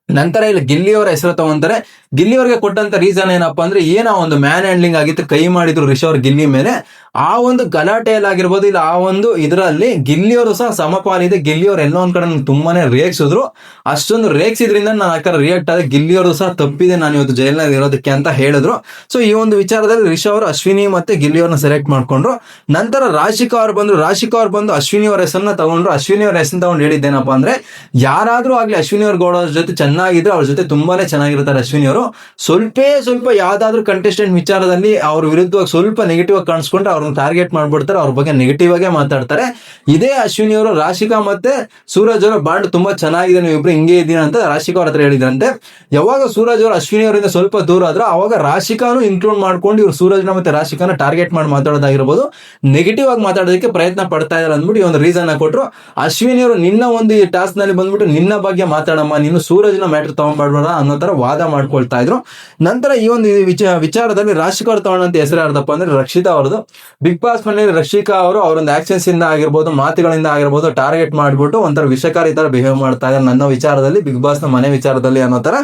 ನಂತರ ಇಲ್ಲಿ ಗಿಲ್ಲಿ ಅವರ ಹೆಸರು ತಗೊಂತಾರೆ. ಗಿಲ್ಲಿ ಅವ್ರಿಗೆ ಕೊಟ್ಟಂತ ರೀಸನ್ ಏನಪ್ಪಾ ಅಂದ್ರೆ, ಏನೋ ಒಂದು ಮ್ಯಾನ್ ಹ್ಯಾಂಡ್ಲಿಂಗ್ ಆಗಿತ್ತು, ಕೈ ಮಾಡಿದ್ರು ರಿಷವ್ ಗಿಲ್ಲಿ ಮೇಲೆ. ಆ ಒಂದು ಗಲಾಟೆಯಲ್ಲಿ ಆಗಿರ್ಬೋದು ಇಲ್ಲ ಆ ಒಂದು ಇದರಲ್ಲಿ ಗಿಲ್ಲಿಯವರು ಸಹ ಸಮಪಾಲಿದೆ. ಗಿಲ್ಲಿಯವರು ಎಲ್ಲೋ ಒಂದ್ ಕಡೆ ತುಂಬಾನೇ ರೇಗ್ಸಿದ್ರು ಅಷ್ಟೊಂದು ರೇಗ್ಸಿದ್ರಿಂದ ನಾನು ಆ ಕಡೆ ರಿಯಾಕ್ಟ್ ಆದ. ಗಿಲ್ಲಿಯವರು ಸಹ ತಪ್ಪಿದೆ, ನಾನು ಇವತ್ತು ಜೈಲಿನಲ್ಲಿ ಇರೋದಕ್ಕೆ ಅಂತ ಹೇಳಿದ್ರು. ಸೊ ಈ ಒಂದು ವಿಚಾರದಲ್ಲಿ ರಿಷಾ ಅವರು, ಅಶ್ವಿನಿ ಮತ್ತೆ ಗಿಲ್ಲಿಯವ್ರನ್ನ ಸೆಲೆಕ್ಟ್ ಮಾಡ್ಕೊಂಡ್ರು. ನಂತರ ರಾಶಿಕಾ ಅವ್ರು ಬಂದ್ರು. ರಾಶಿಕಾ ಅವ್ರು ಬಂದು ಅಶ್ವಿನಿ ಅವರ ಹೆಸರನ್ನ ತಗೊಂಡ್ರು. ಅಶ್ವಿನಿ ಅವರ ಹೆಸರು ತಗೊಂಡು ಹೇಳಿದ್ದೇನಪ್ಪ ಅಂದ್ರೆ, ಯಾರಾದ್ರೂ ಆಗ್ಲಿ ಅಶ್ವಿನಿ ಅವ್ರ ಗೌಡ ಜೊತೆ ಚೆನ್ನಾಗಿದ್ರೆ ಅವ್ರ ಜೊತೆ ತುಂಬಾನೇ ಚೆನ್ನಾಗಿರ್ತಾರೆ ಅಶ್ವಿನಿ ಅವರು. ಸ್ವಲ್ಪ ಸ್ವಲ್ಪ ಯಾವ್ದಾದ್ರು ಕಂಟೆಸ್ಟೆಂಟ್ ವಿಚಾರದಲ್ಲಿ ಅವ್ರ ವಿರುದ್ಧವಾಗಿ ಸ್ವಲ್ಪ ನೆಗೆಟಿವ್ ಆಗಿ ಕಾಣಿಸ್ಕೊಂಡ್ರೆ ಅವ್ರನ್ನ ಟಾರ್ಗೆಟ್ ಮಾಡ್ಬಿಡ್ತಾರೆ, ಅವ್ರ ಬಗ್ಗೆ ನೆಗೆಟಿವ್ ಆಗೇ ಮಾತಾಡ್ತಾರೆ. ಇದೇ ಅಶ್ವಿನಿ ಅವರು, ರಾಶಿಕಾ ಮತ್ತೆ ಸೂರಜ್ ಅವರ ಬಾಂಡ್ ತುಂಬಾ ಚೆನ್ನಾಗಿದೆ ನೀವು ಇಬ್ರು ಹಿಂಗೆ ಇದ್ದೀರಾ ಅಂತ ರಾಶಿಕಾ ಅವ್ರ ಹತ್ರ ಹೇಳಿದ್ರಂತೆ. ಯಾವಾಗ ಸೂರಜ್ ಅವರು ಅಶ್ವಿನಿ ಅವರಿಂದ ಸ್ವಲ್ಪ ದೂರ ಆದ್ರೆ ಅವಾಗ ರಾಶಿಕಾನು ಇನ್ಕ್ಲೂಡ್ ಮಾಡ್ಕೊಂಡು ಇವ್ರು ಸೂರಜ್ನ ಮತ್ತೆ ರಾಶಿಕಾನ ಟಾರ್ಗೆಟ್ ಮಾಡಿ ಮಾತಾಡೋದಾಗಿರ್ಬೋದು. ನೆಗೆಟಿವ್ ಆಗಿ ಮಾತಾಡೋದಕ್ಕೆ ಪ್ರಯತ್ನ ಪಡ್ತಾ ಇದಾರೆ ಅಂದ್ಬಿಟ್ಟು ಈ ಒಂದು ರೀಸನ್ ಕೊಟ್ಟರು ಅಶ್ವಿನಿ ಅವರು ನಿನ್ನ ಒಂದು ಈ ಟಾಸ್ಕ್ನಲ್ಲಿ ಬಂದ್ಬಿಟ್ಟು ನಿನ್ನ ಬಗ್ಗೆ ಮಾತಾಡಮ್ಮ, ನೀನು ಸೂರಜ್ನ ಮ್ಯಾಟರ್ ತಗೊಂಡ್ಬಾರ್ಬೇಡ ಅನ್ನೋ ತರ ವಾದ ಮಾಡ್ಕೊಳ್ತಾ ಇದ್ರು. ನಂತರ ಈ ಒಂದು ವಿಚ- ವಿಚಾರದಲ್ಲಿ ರಾಶಿಕಾ ಅವ್ರು ತಗೊಂಡಂತ ಹೆಸರು ಯಾರ್ದಪ್ಪ ಅಂದ್ರೆ ರಕ್ಷಿತಾ ಅವ್ರದ್ದು. ಬಿಗ್ ಬಾಸ್ ಮನೆಯಲ್ಲಿ ರಕ್ಷಿಕಾ ಅವರು ಅವರೊಂದು ಆಕ್ಷನ್ಸ್ ಇಂದ ಆಗಿರ್ಬೋದು, ಮಾತುಗಳಿಂದ ಆಗಿರ್ಬೋದು ಟಾರ್ಗೆಟ್ ಮಾಡಿಬಿಟ್ಟು ಒಂಥರ ವಿಷಕಾರಿ ತರ ಬಿಹೇವ್ ಮಾಡ್ತಾ ಇದ್ದಾರೆ. ನನ್ನ ವಿಚಾರದಲ್ಲಿ ಬಿಗ್ ಬಾಸ್ನ ಮನೆ ವಿಚಾರದಲ್ಲಿ ಅನ್ನೋ ತರ.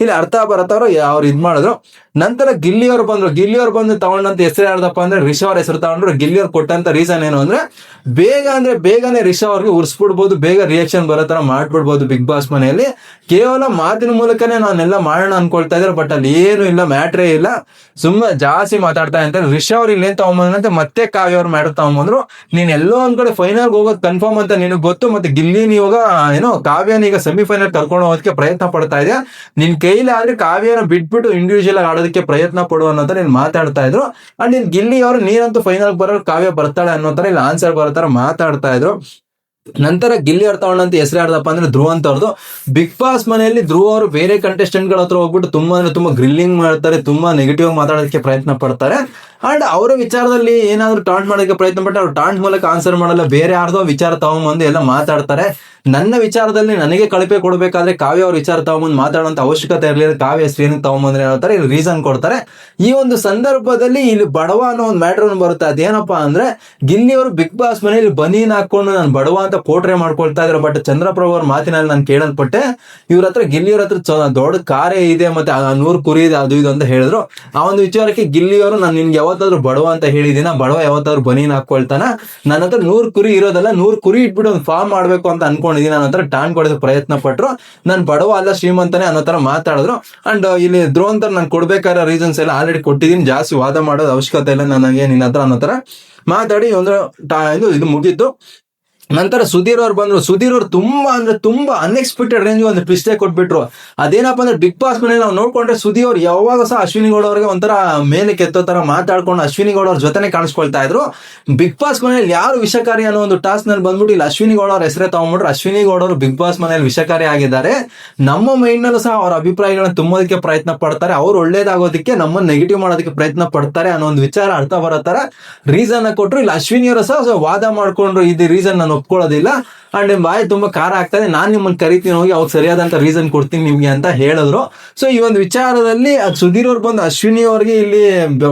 ಇಲ್ಲಿ ಅರ್ಥ ಬರತ್ತವರು, ಅವ್ರು ಇದ್ ಮಾಡಿದ್ರು. ನಂತರ ಗಿಲ್ಲಿಯವರು ಬಂದ್ರು. ಗಿಲ್ಲಿಯವರು ಬಂದು ತಗೊಂಡಂತ ಹೆಸರು ಯಾರ್ದಪ್ಪ ಅಂದ್ರೆ ರಿಷವ್ ಅವ್ರ ಹೆಸರು ತಗೊಂಡ್ರು. ಗಿಲ್ಲಿಯವ್ರು ಕೊಟ್ಟಂತ ರೀಸನ್ ಏನು ಅಂದ್ರೆ ಬೇಗ ಅಂದ್ರೆ ಬೇಗನೆ ರಿಷವ್ ಅವ್ರಿಗೆ ಉರ್ಸ್ಬಿಡ್ಬೋದು. ಬೇಗ ರಿಯಾಕ್ಷನ್ ಬರೋ ತರ ಮಾಡ್ಬಿಡ್ಬೋದು ಬಿಗ್ ಬಾಸ್ ಮನೆಯಲ್ಲಿ. ಕೇವಲ ಮಾತಿನ ಮೂಲಕನೇ ನಾನೆಲ್ಲ ಮಾಡೋಣ ಅನ್ಕೊಳ್ತಾ ಇದ್ದಾರೆ. ಬಟ್ ಅಲ್ಲಿ ಏನು ಇಲ್ಲ, ಮ್ಯಾಟ್ರೇ ಇಲ್ಲ. ಸುಮ್ಮನೆ ಜಾಸ್ತಿ ಮಾತಾಡ್ತಾ ಅಂತ ರಿಷವ್ ಅವ್ರು ಇಲ್ಲೇನ್ ತಗೊಂಬಂದ್ರೆ ಮತ್ತೆ ಕಾವ್ಯ ಅವ್ರು ಮ್ಯಾಟರ್ ತಗೊಂಬಂದ್ರು ನೀನ್ ಎಲ್ಲೋ ಒಂದ್ ಕಡೆ ಫೈನಲ್ ಹೋಗೋದು ಕನ್ಫರ್ಮ್ ಅಂತ ನಿನಗೆ ಗೊತ್ತು. ಮತ್ತೆ ಗಿಲ್ಲಿನ ಇವಾಗ ಏನೋ ಕಾವ್ಯನ ಈಗ ಸೆಮಿಫೈನಲ್ ಕರ್ಕೊಂಡು ಹೋಗೋದಕ್ಕೆ ಪ್ರಯತ್ನ ಪಡ್ತಾ ಇದೆ ನಿನ್ ಕೈಲಿ ಆದ್ರೆ ಕಾವ್ಯನ ಬಿಟ್ಬಿಟ್ಟು ಇಂಡಿವಿಜುವಲ್ ಆಗಿ ಆಡೋದಕ್ಕೆ ಪ್ರಯತ್ನ ಪಡು ಅನ್ನೋ ನೀನ್ ಮಾತಾಡ್ತಾ ಇದ್ರು. ಅಂಡ್ ಇಲ್ಲಿ ಗಿಲ್ಲಿ ಅವರು ನೀರಂತೂ ಫೈನಲ್ ಬರೋ ಕಾವ್ಯ ಬರ್ತಾಳೆ ಅನ್ನೋ ತರ ಇಲ್ಲಿ ಆನ್ಸರ್ ಬರೋ ತರ ಮಾತಾಡ್ತಾ ಇದ್ರು. ನಂತರ ಗಿಲ್ಲಿ ಅವ್ರು ತಗೊಂಡಂತ ಹೆಸರು ಯಾರ್ದಪ್ಪ ಅಂದ್ರೆ ಧ್ರುವ ಅಂತ ಅವ್ರದ್ದು ಬಿಗ್ ಬಾಸ್ ಮನೆಯಲ್ಲಿ ಧ್ರುವ ಅವರು ಬೇರೆ ಕಂಟೆಸ್ಟೆಂಟ್ಗಳ ಹತ್ರ ಹೋಗ್ಬಿಟ್ಟು ತುಂಬಾ ಅಂದ್ರೆ ತುಂಬಾ ಗ್ರಿಲ್ಲಿಂಗ್ ಮಾಡ್ತಾರೆ, ತುಂಬಾ ನೆಗೆಟಿವ್ ಮಾತಾಡೋದಕ್ಕೆ ಪ್ರಯತ್ನ ಪಡ್ತಾರೆ. ಅಂಡ್ ಅವರ ವಿಚಾರದಲ್ಲಿ ಏನಾದ್ರು ಟಾಂಟ್ ಮಾಡೋದಕ್ಕೆ ಪ್ರಯತ್ನ ಪಟ್ಟರೆ ಅವ್ರು ಟಾಂಟ್ ಮೂಲಕ ಆನ್ಸರ್ ಮಾಡಲ್ಲ, ಬೇರೆ ಯಾರ್ದೋ ವಿಚಾರ ತಗೊಂಬಂದು ಎಲ್ಲ ಮಾತಾಡ್ತಾರೆ. ನನ್ನ ವಿಚಾರದಲ್ಲಿ ನನಗೆ ಕಳಪೆ ಕೊಡಬೇಕಾದ್ರೆ ಕಾವ್ಯ ಅವ್ರ ವಿಚಾರ ತಗೊಂಬಂದು ಮಾತಾಡುವಂತ ಅವಶ್ಯಕತೆ ಇರಲಿಲ್ಲ, ಕಾವ್ಯ ಶ್ರೀನಿಗೆ ತಗೊಂಬಂದ್ರೆ ಹೇಳ್ತಾರೆ ಇಲ್ಲಿ ರೀಸನ್ ಕೊಡ್ತಾರೆ. ಈ ಒಂದು ಸಂದರ್ಭದಲ್ಲಿ ಇಲ್ಲಿ ಬಡವ ಅನ್ನೋ ಒಂದು ಮ್ಯಾಟರ್ ಬರುತ್ತೆ. ಅದೇನಪ್ಪ ಅಂದ್ರೆ ಗಿಲ್ಲಿ ಅವರು ಬಿಗ್ ಬಾಸ್ ಮನೆಯಲ್ಲಿ ಬನೀನ್ ಹಾಕೊಂಡು ನಾನು ಬಡವ ಅಂತ ಪೋಟ್ರೆ ಮಾಡ್ಕೊಳ್ತಾ ಇದ್ರು ಬಟ್ ಚಂದ್ರಪ್ರಭು ಅವ್ರ ಮಾತಿನಲ್ಲಿ ನಾನು ಕೇಳಲ್ಪಟ್ಟೆ. ಇವ್ರ ಹತ್ರ, ಗಿಲ್ಲಿಯವ್ರ ಹತ್ರ ದೊಡ್ಡ ಕಾರೇ ಇದೆ ಮತ್ತೆ ನೂರು ಕುರಿ ಇದೆ, ಅದು ಇದು ಅಂತ ಹೇಳಿದ್ರು. ಆ ಒಂದು ವಿಚಾರಕ್ಕೆ ಗಿಲ್ಲಿ ಅವರು ನಾನು ನಿನ್ಗೆ ಯಾವತ್ತಾದ್ರೂ ಬಡವ ಅಂತ ಹೇಳಿದೀನ ಬಡವ ಯಾವತ್ತಾದ್ರು ಬನೀನ್ ಹಾಕೊಳ್ತಾನ ನನ್ನ ಹತ್ರ ನೂರು ಕುರಿ ಇರೋದಲ್ಲ, ನೂರು ಕುರಿ ಇಟ್ಬಿಟ್ಟು ಒಂದು ಫಾರ್ಮ್ ಮಾಡ್ಬೇಕು ಅಂತ ಅನ್ಕೊಂಡಿದೀನಿ ಅನ್ನೋ ತರ ಟಾನ್ ಕೊಡೋದಕ್ಕೆ ಪ್ರಯತ್ನ ಪಟ್ರು. ನಾನು ಬಡವ ಅಲ್ಲ ಶ್ರೀಮಂತನೇ ಅನ್ನೋ ತರ ಮಾತಾಡಿದ್ರು. ಅಂಡ್ ಇಲ್ಲಿ ಧ್ರುವಂತರ ನಾನು ಕೊಡ್ಬೇಕಾದ ರೀಸನ್ಸ್ ಎಲ್ಲ ಆಲ್ರೆಡಿ ಕೊಟ್ಟಿದ್ದೀನಿ. ಜಾಸ್ತಿ ವಾದ ಮಾಡೋದು ಅವಶ್ಯಕತೆ ಇಲ್ಲ ನನಗೆ, ನಿನ್ನ ಹತ್ರ ಅನ್ನೋ ತರ. ಮಾತಾಡಿ ಟಾ- ಇದು ಮುಗೀತು. ನಂತರ ಸುಧೀರ್ ಅವ್ರು ಬಂದ್ರು. ಸುಧೀರ್ ಅವ್ರು ತುಂಬಾ ಅಂದ್ರೆ ತುಂಬಾ ಅನ್ಎಕ್ಸ್ಪೆಕ್ಟೆಡ್ ರೇಂಜ್ ಒಂದು ಪಿಸ್ಟೇ ಕೊಟ್ಬಿಟ್ರು. ಅದೇನಪ್ಪ ಅಂದ್ರೆ ಬಿಗ್ ಬಾಸ್ ಮನೆಯಲ್ಲಿ ನಾವು ನೋಡ್ಕೊಂಡ್ರೆ ಸುಧೀರ್ ಅವ್ರು ಯಾವಾಗ ಸಹ ಅಶ್ವಿನಿ ಗೌಡ ಅವ್ರಿಗೆ ಒಂಥರ ಮೇಲೆ ಕೆತ್ತೋ ತರ ಮಾತಾಡ್ಕೊಂಡು ಅಶ್ವಿನಿ ಗೌಡ ಅವ್ರ ಜೊತೆನೆ ಕಾಣಿಸ್ಕೊಳ್ತಾ ಇದ್ರು. ಬಿಗ್ ಬಾಸ್ ಮನೆಯಲ್ಲಿ ಯಾರು ವಿಷಕಾರಿ ಅನ್ನೋ ಒಂದು ಟಾಸ್ಕ್ನಲ್ಲಿ ಬಂದ್ಬಿಟ್ಟು ಇಲ್ಲಿ ಅಶ್ವಿನಿ ಗೌಡ ಅವ್ರ ಹೆಸರೇ ತಗೊಂಡ್ಬಿಟ್ರು. ಅಶ್ವಿನಿ ಗೌಡ ಅವರು ಬಿಗ್ ಬಾಸ್ ಮನೆಯಲ್ಲಿ ವಿಷಕಾರಿ ಆಗಿದ್ದಾರೆ. ನಮ್ಮ ಮೈಂಡ್ ನಲ್ಲೂ ಸಹ ಅವ್ರ ಅಭಿಪ್ರಾಯಗಳನ್ನ ತುಂಬೋದಕ್ಕೆ ಪ್ರಯತ್ನ ಪಡ್ತಾರೆ. ಅವ್ರು ಒಳ್ಳೇದಾಗೋದಕ್ಕೆ ನಮ್ಮನ್ನ ನೆಗೆಟಿವ್ ಮಾಡೋದಕ್ಕೆ ಪ್ರಯತ್ನ ಪಡ್ತಾರೆ ಅನ್ನೋ ಒಂದು ವಿಚಾರ ಅರ್ಥ ಬರೋ ತರ ರೀಸನ್ ಕೊಟ್ಟರು ಇಲ್ಲಿ ಅಶ್ವಿನಿ ಅವರು ಸಹ ವಾದ ಮಾಡ್ಕೊಂಡ್ರು. ಇದು ರೀಸನ್ ನಾನು ಒಪ್ಕೊಳ್ಳೋದಿಲ್ಲ. ಅಂಡ್ ನಿಮ್ ಬಾಯಿ ತುಂಬಾ ಖಾರ ಆಗ್ತದೆ ನಾನು ನಿಮ್ಮನ್ನ ಕರಿತೀನಿ ಹೋಗಿ, ಅವ್ರು ಸರಿಯಾದಂತ ರೀಸನ್ ಕೊಡ್ತೀನಿ ನಿಮ್ಗೆ ಅಂತ ಹೇಳಿದ್ರು. ಸೊ ಈ ಒಂದು ವಿಚಾರದಲ್ಲಿ ಸುಧೀರ್ ಅವ್ರು ಬಂದು ಅಶ್ವಿನಿ ಅವ್ರಿಗೆ ಇಲ್ಲಿ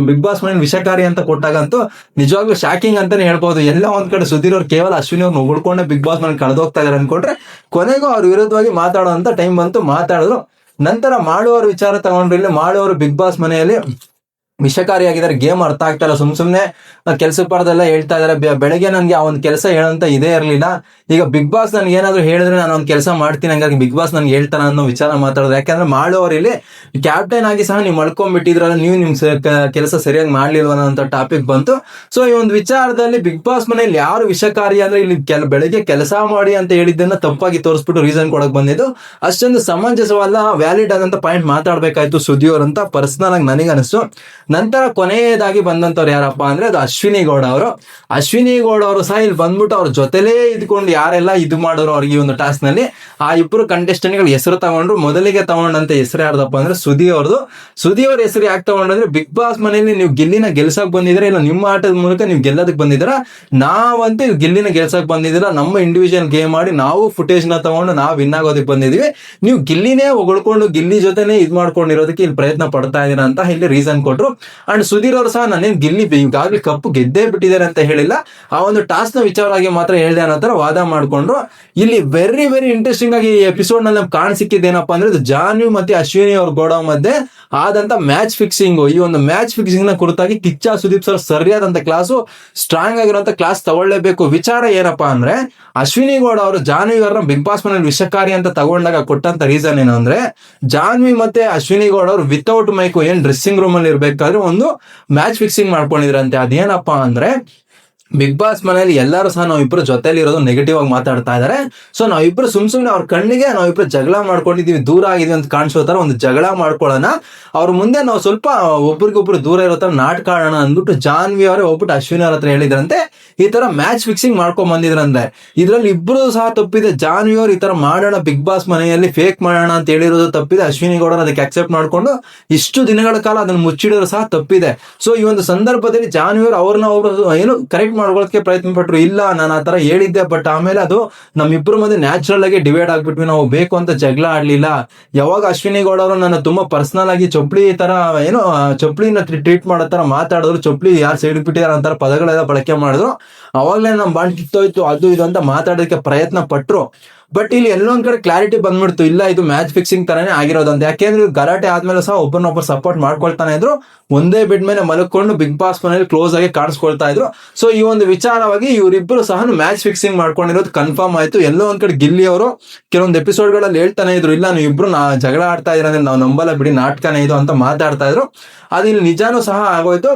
ಬಿಗ್ ಬಾಸ್ ಮನೆ ವಿಷಕಾರಿ ಅಂತ ಕೊಟ್ಟಾಗಂತೂ ನಿಜವಾಗ್ಲೂ ಶಾಕಿಂಗ್ ಅಂತಾನೆ ಹೇಳ್ಬೋದು. ಎಲ್ಲ ಒಂದ್ ಕಡೆ ಸುಧೀರ್ ಅವ್ರು ಕೇವಲ ಅಶ್ವಿನಿ ಅವ್ರನ್ನ ಉಳ್ಕೊಂಡೆ ಬಿಗ್ ಬಾಸ್ ಮನೆ ಕಳೆದೋಗ್ತಾ ಇದಾರೆ ಅನ್ಕೊಂಡ್ರೆ, ಕೊನೆಗೂ ಅವ್ರ ವಿರುದ್ಧವಾಗಿ ಮಾತಾಡೋಂತ ಟೈಮ್ ಬಂತು ಮಾತಾಡಿದ್ರು. ನಂತರ ಮಾಡುವವರ ವಿಚಾರ ತಗೊಂಡ್ರೆ ಇಲ್ಲಿ, ಮಾಡುವವರು ಬಿಗ್ ಬಾಸ್ ಮನೆಯಲ್ಲಿ ವಿಷಕಾರಿಯಾಗಿದ್ದಾರೆ, ಗೇಮ್ ಅರ್ಥ ಆಗ್ತಾ ಇಲ್ಲ. ಸುಮ್ ಸುಮ್ನೆ ಕೆಲಸ ಪಡೆದೆಲ್ಲ ಹೇಳ್ತಾ ಇದಾರೆ ಬೆಳಗ್ಗೆ ನನಗೆ ಆ ಒಂದು ಕೆಲಸ ಹೇಳೋಂತ ಇದೇ ಇರಲಿಲ್ಲ. ಈಗ ಬಿಗ್ ಬಾಸ್ ನನ್ಗೆ ಏನಾದ್ರು ಹೇಳಿದ್ರೆ ನಾನು ಒಂದು ಕೆಲಸ ಮಾಡ್ತೀನಿ, ಹಂಗಾಗಿ ಬಿಗ್ ಬಾಸ್ ನನ್ಗೆ ಹೇಳ್ತಾನ ಅನ್ನೋ ವಿಚಾರ ಮಾತಾಡೋದು. ಯಾಕಂದ್ರೆ ಮಾಡೋರು ಇಲ್ಲಿ ಕ್ಯಾಪ್ಟನ್ ಆಗಿ ಸಹ ನೀವು ಮಳ್ಕೊಂಡ್ಬಿಟ್ಟಿದ್ರಲ್ಲ ನೀವು ನಿಮ್ ಕೆಲಸ ಸರಿಯಾಗಿ ಮಾಡ್ಲಿಲ್ವ ಅಂತ ಟಾಪಿಕ್ ಬಂತು. ಸೊ ಈ ಒಂದು ವಿಚಾರದಲ್ಲಿ ಬಿಗ್ ಬಾಸ್ ಮನೆಯಲ್ಲಿ ಯಾರು ವಿಷಕಾರಿ ಅಂದ್ರೆ ಇಲ್ಲಿ ಕೆಲ ಬೆಳಗ್ಗೆ ಕೆಲಸ ಮಾಡಿ ಅಂತ ಹೇಳಿದ್ದನ್ನ ತಪ್ಪಾಗಿ ತೋರಿಸ್ಬಿಟ್ಟು ರೀಸನ್ ಕೊಡಕ್ ಬಂದಿದ್ದು. ಅಷ್ಟೊಂದು ಸಮಂಜಸವಲ್ಲ ವ್ಯಾಲಿಡ್ ಆದಂತ ಪಾಯಿಂಟ್ ಮಾತಾಡ್ಬೇಕಾಯ್ತು ಸುದ್ದಿ ಅಂತ ಪರ್ಸನಲ್ ಆಗಿ ನನಗೆ ಅನಿಸ್ತು ನಂತರ ಕೊನೆಯದಾಗಿ ಬಂದಂತವ್ರು ಯಾರಪ್ಪ ಅಂದ್ರೆ ಅದು ಅಶ್ವಿನಿ ಗೌಡ ಅವರು. ಅಶ್ವಿನಿ ಗೌಡ ಅವರು ಸಹ ಇಲ್ಲಿ ಬಂದ್ಬಿಟ್ಟು ಅವ್ರ ಜೊತೆಲೇ ಇದ್ಕೊಂಡು ಯಾರೆಲ್ಲ ಇದು ಮಾಡೋರು ಅವ್ರಿಗೆ ಒಂದು ಟಾಸ್ಕ್ನಲ್ಲಿ, ಆ ಇಬ್ಬರು ಕಂಟೆಸ್ಟೆಂಟ್ಗಳು ಹೆಸರು ತಗೊಂಡ್ರು, ಮೊದಲಿಗೆ ತಗೊಂಡಂತ ಹೆಸರು ಯಾರ್ದಪ್ಪ ಅಂದ್ರೆ ಸುದಿ ಅವ್ರದ್ದು. ಸುದಿ ಅವ್ರ ಹೆಸರು ಯಾಕೆ ತಗೊಂಡ್ರೆ ಬಿಗ್ ಬಾಸ್ ಮನೆಯಲ್ಲಿ ನೀವು ಗಿಲ್ಲಿನ ಗೆಲ್ಸಕ್ ಬಂದಿದ್ರೆ ಇಲ್ಲ ನಿಮ್ಮ ಆಟದ ಮೂಲಕ ನೀವು ಗೆಲ್ಲೋದಕ್ಕೆ ಬಂದಿದ್ರ ನಾವಂತೂ ಗಿಲ್ಲಿನ ಗೆಲ್ಸಕ್ ಬಂದಿದ್ದೀರಾ? ನಮ್ಮ ಇಂಡಿವಿಜುವಲ್ ಗೇಮ್ ಮಾಡಿ ನಾವು ಫುಟೇಜ್ನ ತಗೊಂಡು ನಾವು ವಿನ್ ಆಗೋದಕ್ಕೆ ಬಂದಿದೀವಿ ನೀವು ಗಿಲ್ಲಿನೇ ಹೊಗಳ್ಕೊಂಡು, ಗಿಲ್ಲಿ ಜೊತೆನೆ ಇದು ಮಾಡ್ಕೊಂಡಿರೋದಕ್ಕೆ ಇಲ್ಲಿ ಪ್ರಯತ್ನ ಪಡ್ತಾ ಇದೀರಾ ಅಂತ ಇಲ್ಲಿ ರೀಸನ್ ಕೊಟ್ರು. ಅಂಡ್ ಸುಧೀರ್ ಅವರು ಸಹ ನಾನೇನು ಗಿಲ್ಲಿ ಈಗಾಗಲೇ ಕಪ್ಪು ಗೆದ್ದೇ ಬಿಟ್ಟಿದ್ದಾರೆ ಅಂತ ಹೇಳಿಲ್ಲ. ಆ ಒಂದು ಟಾಸ್ಕ್ನ ವಿಚಾರವಾಗಿ ಮಾತ್ರ ಹೇಳಿದೆ ಅನ್ನೋ ತರ ವಾದ ಮಾಡ್ಕೊಂಡ್ರು. ಇಲ್ಲಿ ವೆರಿ ವೆರಿ ಇಂಟ್ರೆಸ್ಟಿಂಗ್ ಆಗಿ ಈ ಎಪಿಸೋಡ್ನಲ್ಲಿ ನಮ್ಗೆ ಕಾಣ ಸಿಕ್ಕಿದ್ದೇನಪ್ಪ ಅಂದ್ರೆ ಜಾನ್ವಿ ಮತ್ತೆ ಅಶ್ವಿನಿ ಅವ್ರ ಗೋಡ ಮಧ್ಯೆ ಆದಂತ ಮ್ಯಾಚ್ ಫಿಕ್ಸಿಂಗ್ ಈ ಒಂದು ಮ್ಯಾಚ್ ಫಿಕ್ಸಿಂಗ್ನ ಕುರಿತಾಗಿ ಕಿಚ್ಚ ಸುದೀಪ್ ಸರ್ ಸರಿಯಾದಂತ ಕ್ಲಾಸು ಸ್ಟ್ರಾಂಗ್ ಆಗಿರುವಂತ ಕ್ಲಾಸ್ ತಗೊಳ್ಳೇಬೇಕು. ವಿಚಾರ ಏನಪ್ಪಾ ಅಂದ್ರೆ, ಅಶ್ವಿನಿ ಗೌಡ ಅವರು ಜಾನ್ವಿ ಅವರ ಬಿಗ್ ಬಾಸ್ ಮನೇಲಿ ವಿಷಕಾರಿ ಅಂತ ತಗೊಂಡಾಗ ಕೊಟ್ಟಂತ ರೀಸನ್ ಏನು ಅಂದ್ರೆ, ಜಾನ್ವಿ ಮತ್ತೆ ಅಶ್ವಿನಿ ಗೌಡ ಅವರು ವಿತೌಟ್ ಮೈಕು ಏನ್ ಡ್ರೆಸ್ಸಿಂಗ್ ರೂಮ್ ಅಲ್ಲಿ ಇರ್ಬೇಕಾದ್ರೆ ಒಂದು ಮ್ಯಾಚ್ ಫಿಕ್ಸಿಂಗ್ ಮಾಡ್ಕೊಂಡಿದ್ರಂತೆ. ಅದೇನಪ್ಪಾ ಅಂದ್ರೆ ಬಿಗ್ ಬಾಸ್ ಮನೆಯಲ್ಲಿ ಎಲ್ಲರೂ ಸಹ ನಾವಿಬ್ರು ಜೊತೆಲಿ ಇರೋದು ನೆಗೆಟಿವ್ ಆಗಿ ಮಾತಾಡ್ತಾ ಇದಾರೆ. ಸೊ ನಾವಿಬ್ರು ಸುಮ್ ಸುಮ್ನೆ ಅವ್ರ ಕಣ್ಣಿಗೆ ನಾವಿಬ್ರು ಜಗಳ ಮಾಡ್ಕೊಂಡಿದೀವಿ, ದೂರ ಆಗಿದೀವಿ ಅಂತ ಕಾಣಿಸೋ ತರ ಒಂದು ಜಗಳ ಮಾಡ್ಕೊಳ್ಳೋಣ. ಅವ್ರ ಮುಂದೆ ನಾವು ಸ್ವಲ್ಪ ಒಬ್ರಿಗೊಬ್ರು ದೂರ ಇರೋ ತರ ನಾಟಕ ಆಡೋಣ ಅಂದ್ಬಿಟ್ಟು ಜಾನ್ವಿ ಅವರೇ ಹೋಗ್ಬಿಟ್ಟು ಅಶ್ವಿನಿ ಅವ್ರ ಹತ್ರ ಹೇಳಿದ್ರಂತೆ. ಈ ತರ ಮ್ಯಾಚ್ ಫಿಕ್ಸಿಂಗ್ ಮಾಡ್ಕೊಂಡ್ ಬಂದಿದ್ರಂತೆ. ಇದ್ರಲ್ಲಿ ಇಬ್ರು ಸಹ ತಪ್ಪಿದೆ. ಜಾನ್ವಿ ಅವ್ರು ಈ ತರ ಮಾಡೋಣ ಬಿಗ್ ಬಾಸ್ ಮನೆಯಲ್ಲಿ ಫೇಕ್ ಮಾಡೋಣ ಅಂತ ಹೇಳಿರೋದು ತಪ್ಪಿದೆ. ಅಶ್ವಿನಿ ಗೌಡ ಅದಕ್ಕೆ ಅಕ್ಸೆಪ್ಟ್ ಮಾಡ್ಕೊಂಡು ಇಷ್ಟು ದಿನಗಳ ಕಾಲ ಅದನ್ನ ಮುಚ್ಚಿಡೋರು ಸಹ ತಪ್ಪಿದೆ. ಸೊ ಈ ಒಂದು ಸಂದರ್ಭದಲ್ಲಿ ಜಾನ್ವಿ ಅವ್ರು ಅವ್ರನ್ನ ಅವರು ಏನು ಕರೆಕ್ಟ್ ಮಾಡ್ಕೊಳ್ಳೋಕೆ ಪ್ರಯತ್ನ ಪಟ್ರು. ಇಲ್ಲ, ನಾನು ಆ ತರ ಹೇಳಿದ್ದೆ ಬಟ್ ಆಮೇಲೆ ಅದು ನಮ್ಮಿಬ್ರು ಮಧ್ಯೆ ನ್ಯಾಚುರಲ್ ಆಗಿ ಡಿವೈಡ್ ಆಗ್ಬಿಟ್ವಿ. ನಾವು ಬೇಕು ಅಂತ ಜಗಳ ಆಡ್ಲಿಲ್ಲ. ಯಾವಾಗ ಅಶ್ವಿನಿ ಗೌಡ ಅವರು ನನ್ನ ತುಂಬಾ ಪರ್ಸನಲ್ ಆಗಿ ಚೊಪ್ಲಿ ತರ ಏನೋ ಚೊಪ್ಲಿನ ಟ್ರೀಟ್ ಮಾಡೋ ತರ ಮಾತಾಡಿದ್ರು. ಚೊಪ್ಲಿ ಯಾರು ಸೈಡ್ ಬಿಟ್ಟಿದಾರ ಅಂತಾರ ಪದಗಳೆಲ್ಲ ಬಳಕೆ ಮಾಡಿದ್ರು. ಅವಾಗಲೇ ನಮ್ಮ ಬಾಂಡ್ ಕಿತ್ತೋಯ್ತು, ಅದು ಇದು ಅಂತ ಮಾತಾಡೋದಕ್ಕೆ ಪ್ರಯತ್ನ ಪಟ್ರು. ಬಟ್ ಇಲ್ಲಿ ಎಲ್ಲೊಂದ್ ಕಡೆ ಕ್ಲಾರಿಟಿ ಬಂದ್ಬಿಡ್ತು. ಇಲ್ಲ, ಇದು ಮ್ಯಾಚ್ ಫಿಕ್ಸಿಂಗ್ ತರನೇ ಆಗಿರೋದಂತ ಯಾಕೆಂದ್ರೆ ಗಲಾಟೆ ಆದ್ಮೇಲೆ ಸಹ ಒಬ್ಬರನ್ನೊಬ್ಬರು ಸಪೋರ್ಟ್ ಮಾಡ್ಕೊಳ್ತಾನೆ ಇದ್ರು. ಒಂದೇ ಬೆಡ್ ಮೇಲೆ ಮಲ್ಕೊಂಡು ಬಿಗ್ ಬಾಸ್ ಮನೇಲಿ ಕ್ಲೋಸ್ ಆಗಿ ಕಾಣಿಸ್ಕೊಳ್ತಾ ಇದ್ರು. ಸೊ ಈ ಒಂದು ವಿಚಾರವಾಗಿ ಇವರಿಬ್ಬರು ಸಹ ಮ್ಯಾಚ್ ಫಿಕ್ಸಿಂಗ್ ಮಾಡ್ಕೊಂಡಿರೋದು ಕನ್ಫರ್ಮ್ ಆಯ್ತು. ಎಲ್ಲೋ ಒಂದ್ ಕಡೆ ಗಿಲ್ಲಿ ಅವರು ಕೆಲವೊಂದು ಎಪಿಸೋಡ್ಗಳಲ್ಲಿ ಹೇಳ್ತಾನೆ ಇದ್ರು, ಇಲ್ಲ, ನೀವು ಇಬ್ರು ನಾ ಜಗಳ ಆಡ್ತಾ ಇದ್ರೆ ನಾವು ನಂಬಲ್ಲ ಬಿಡಿ, ನಾಟಕನೇ ಇದು ಅಂತ ಮಾತಾಡ್ತಾ ಇದ್ರು. ಅದು ಇಲ್ಲಿ ನಿಜಾನು ಸಹ ಆಗೋಯ್ತು.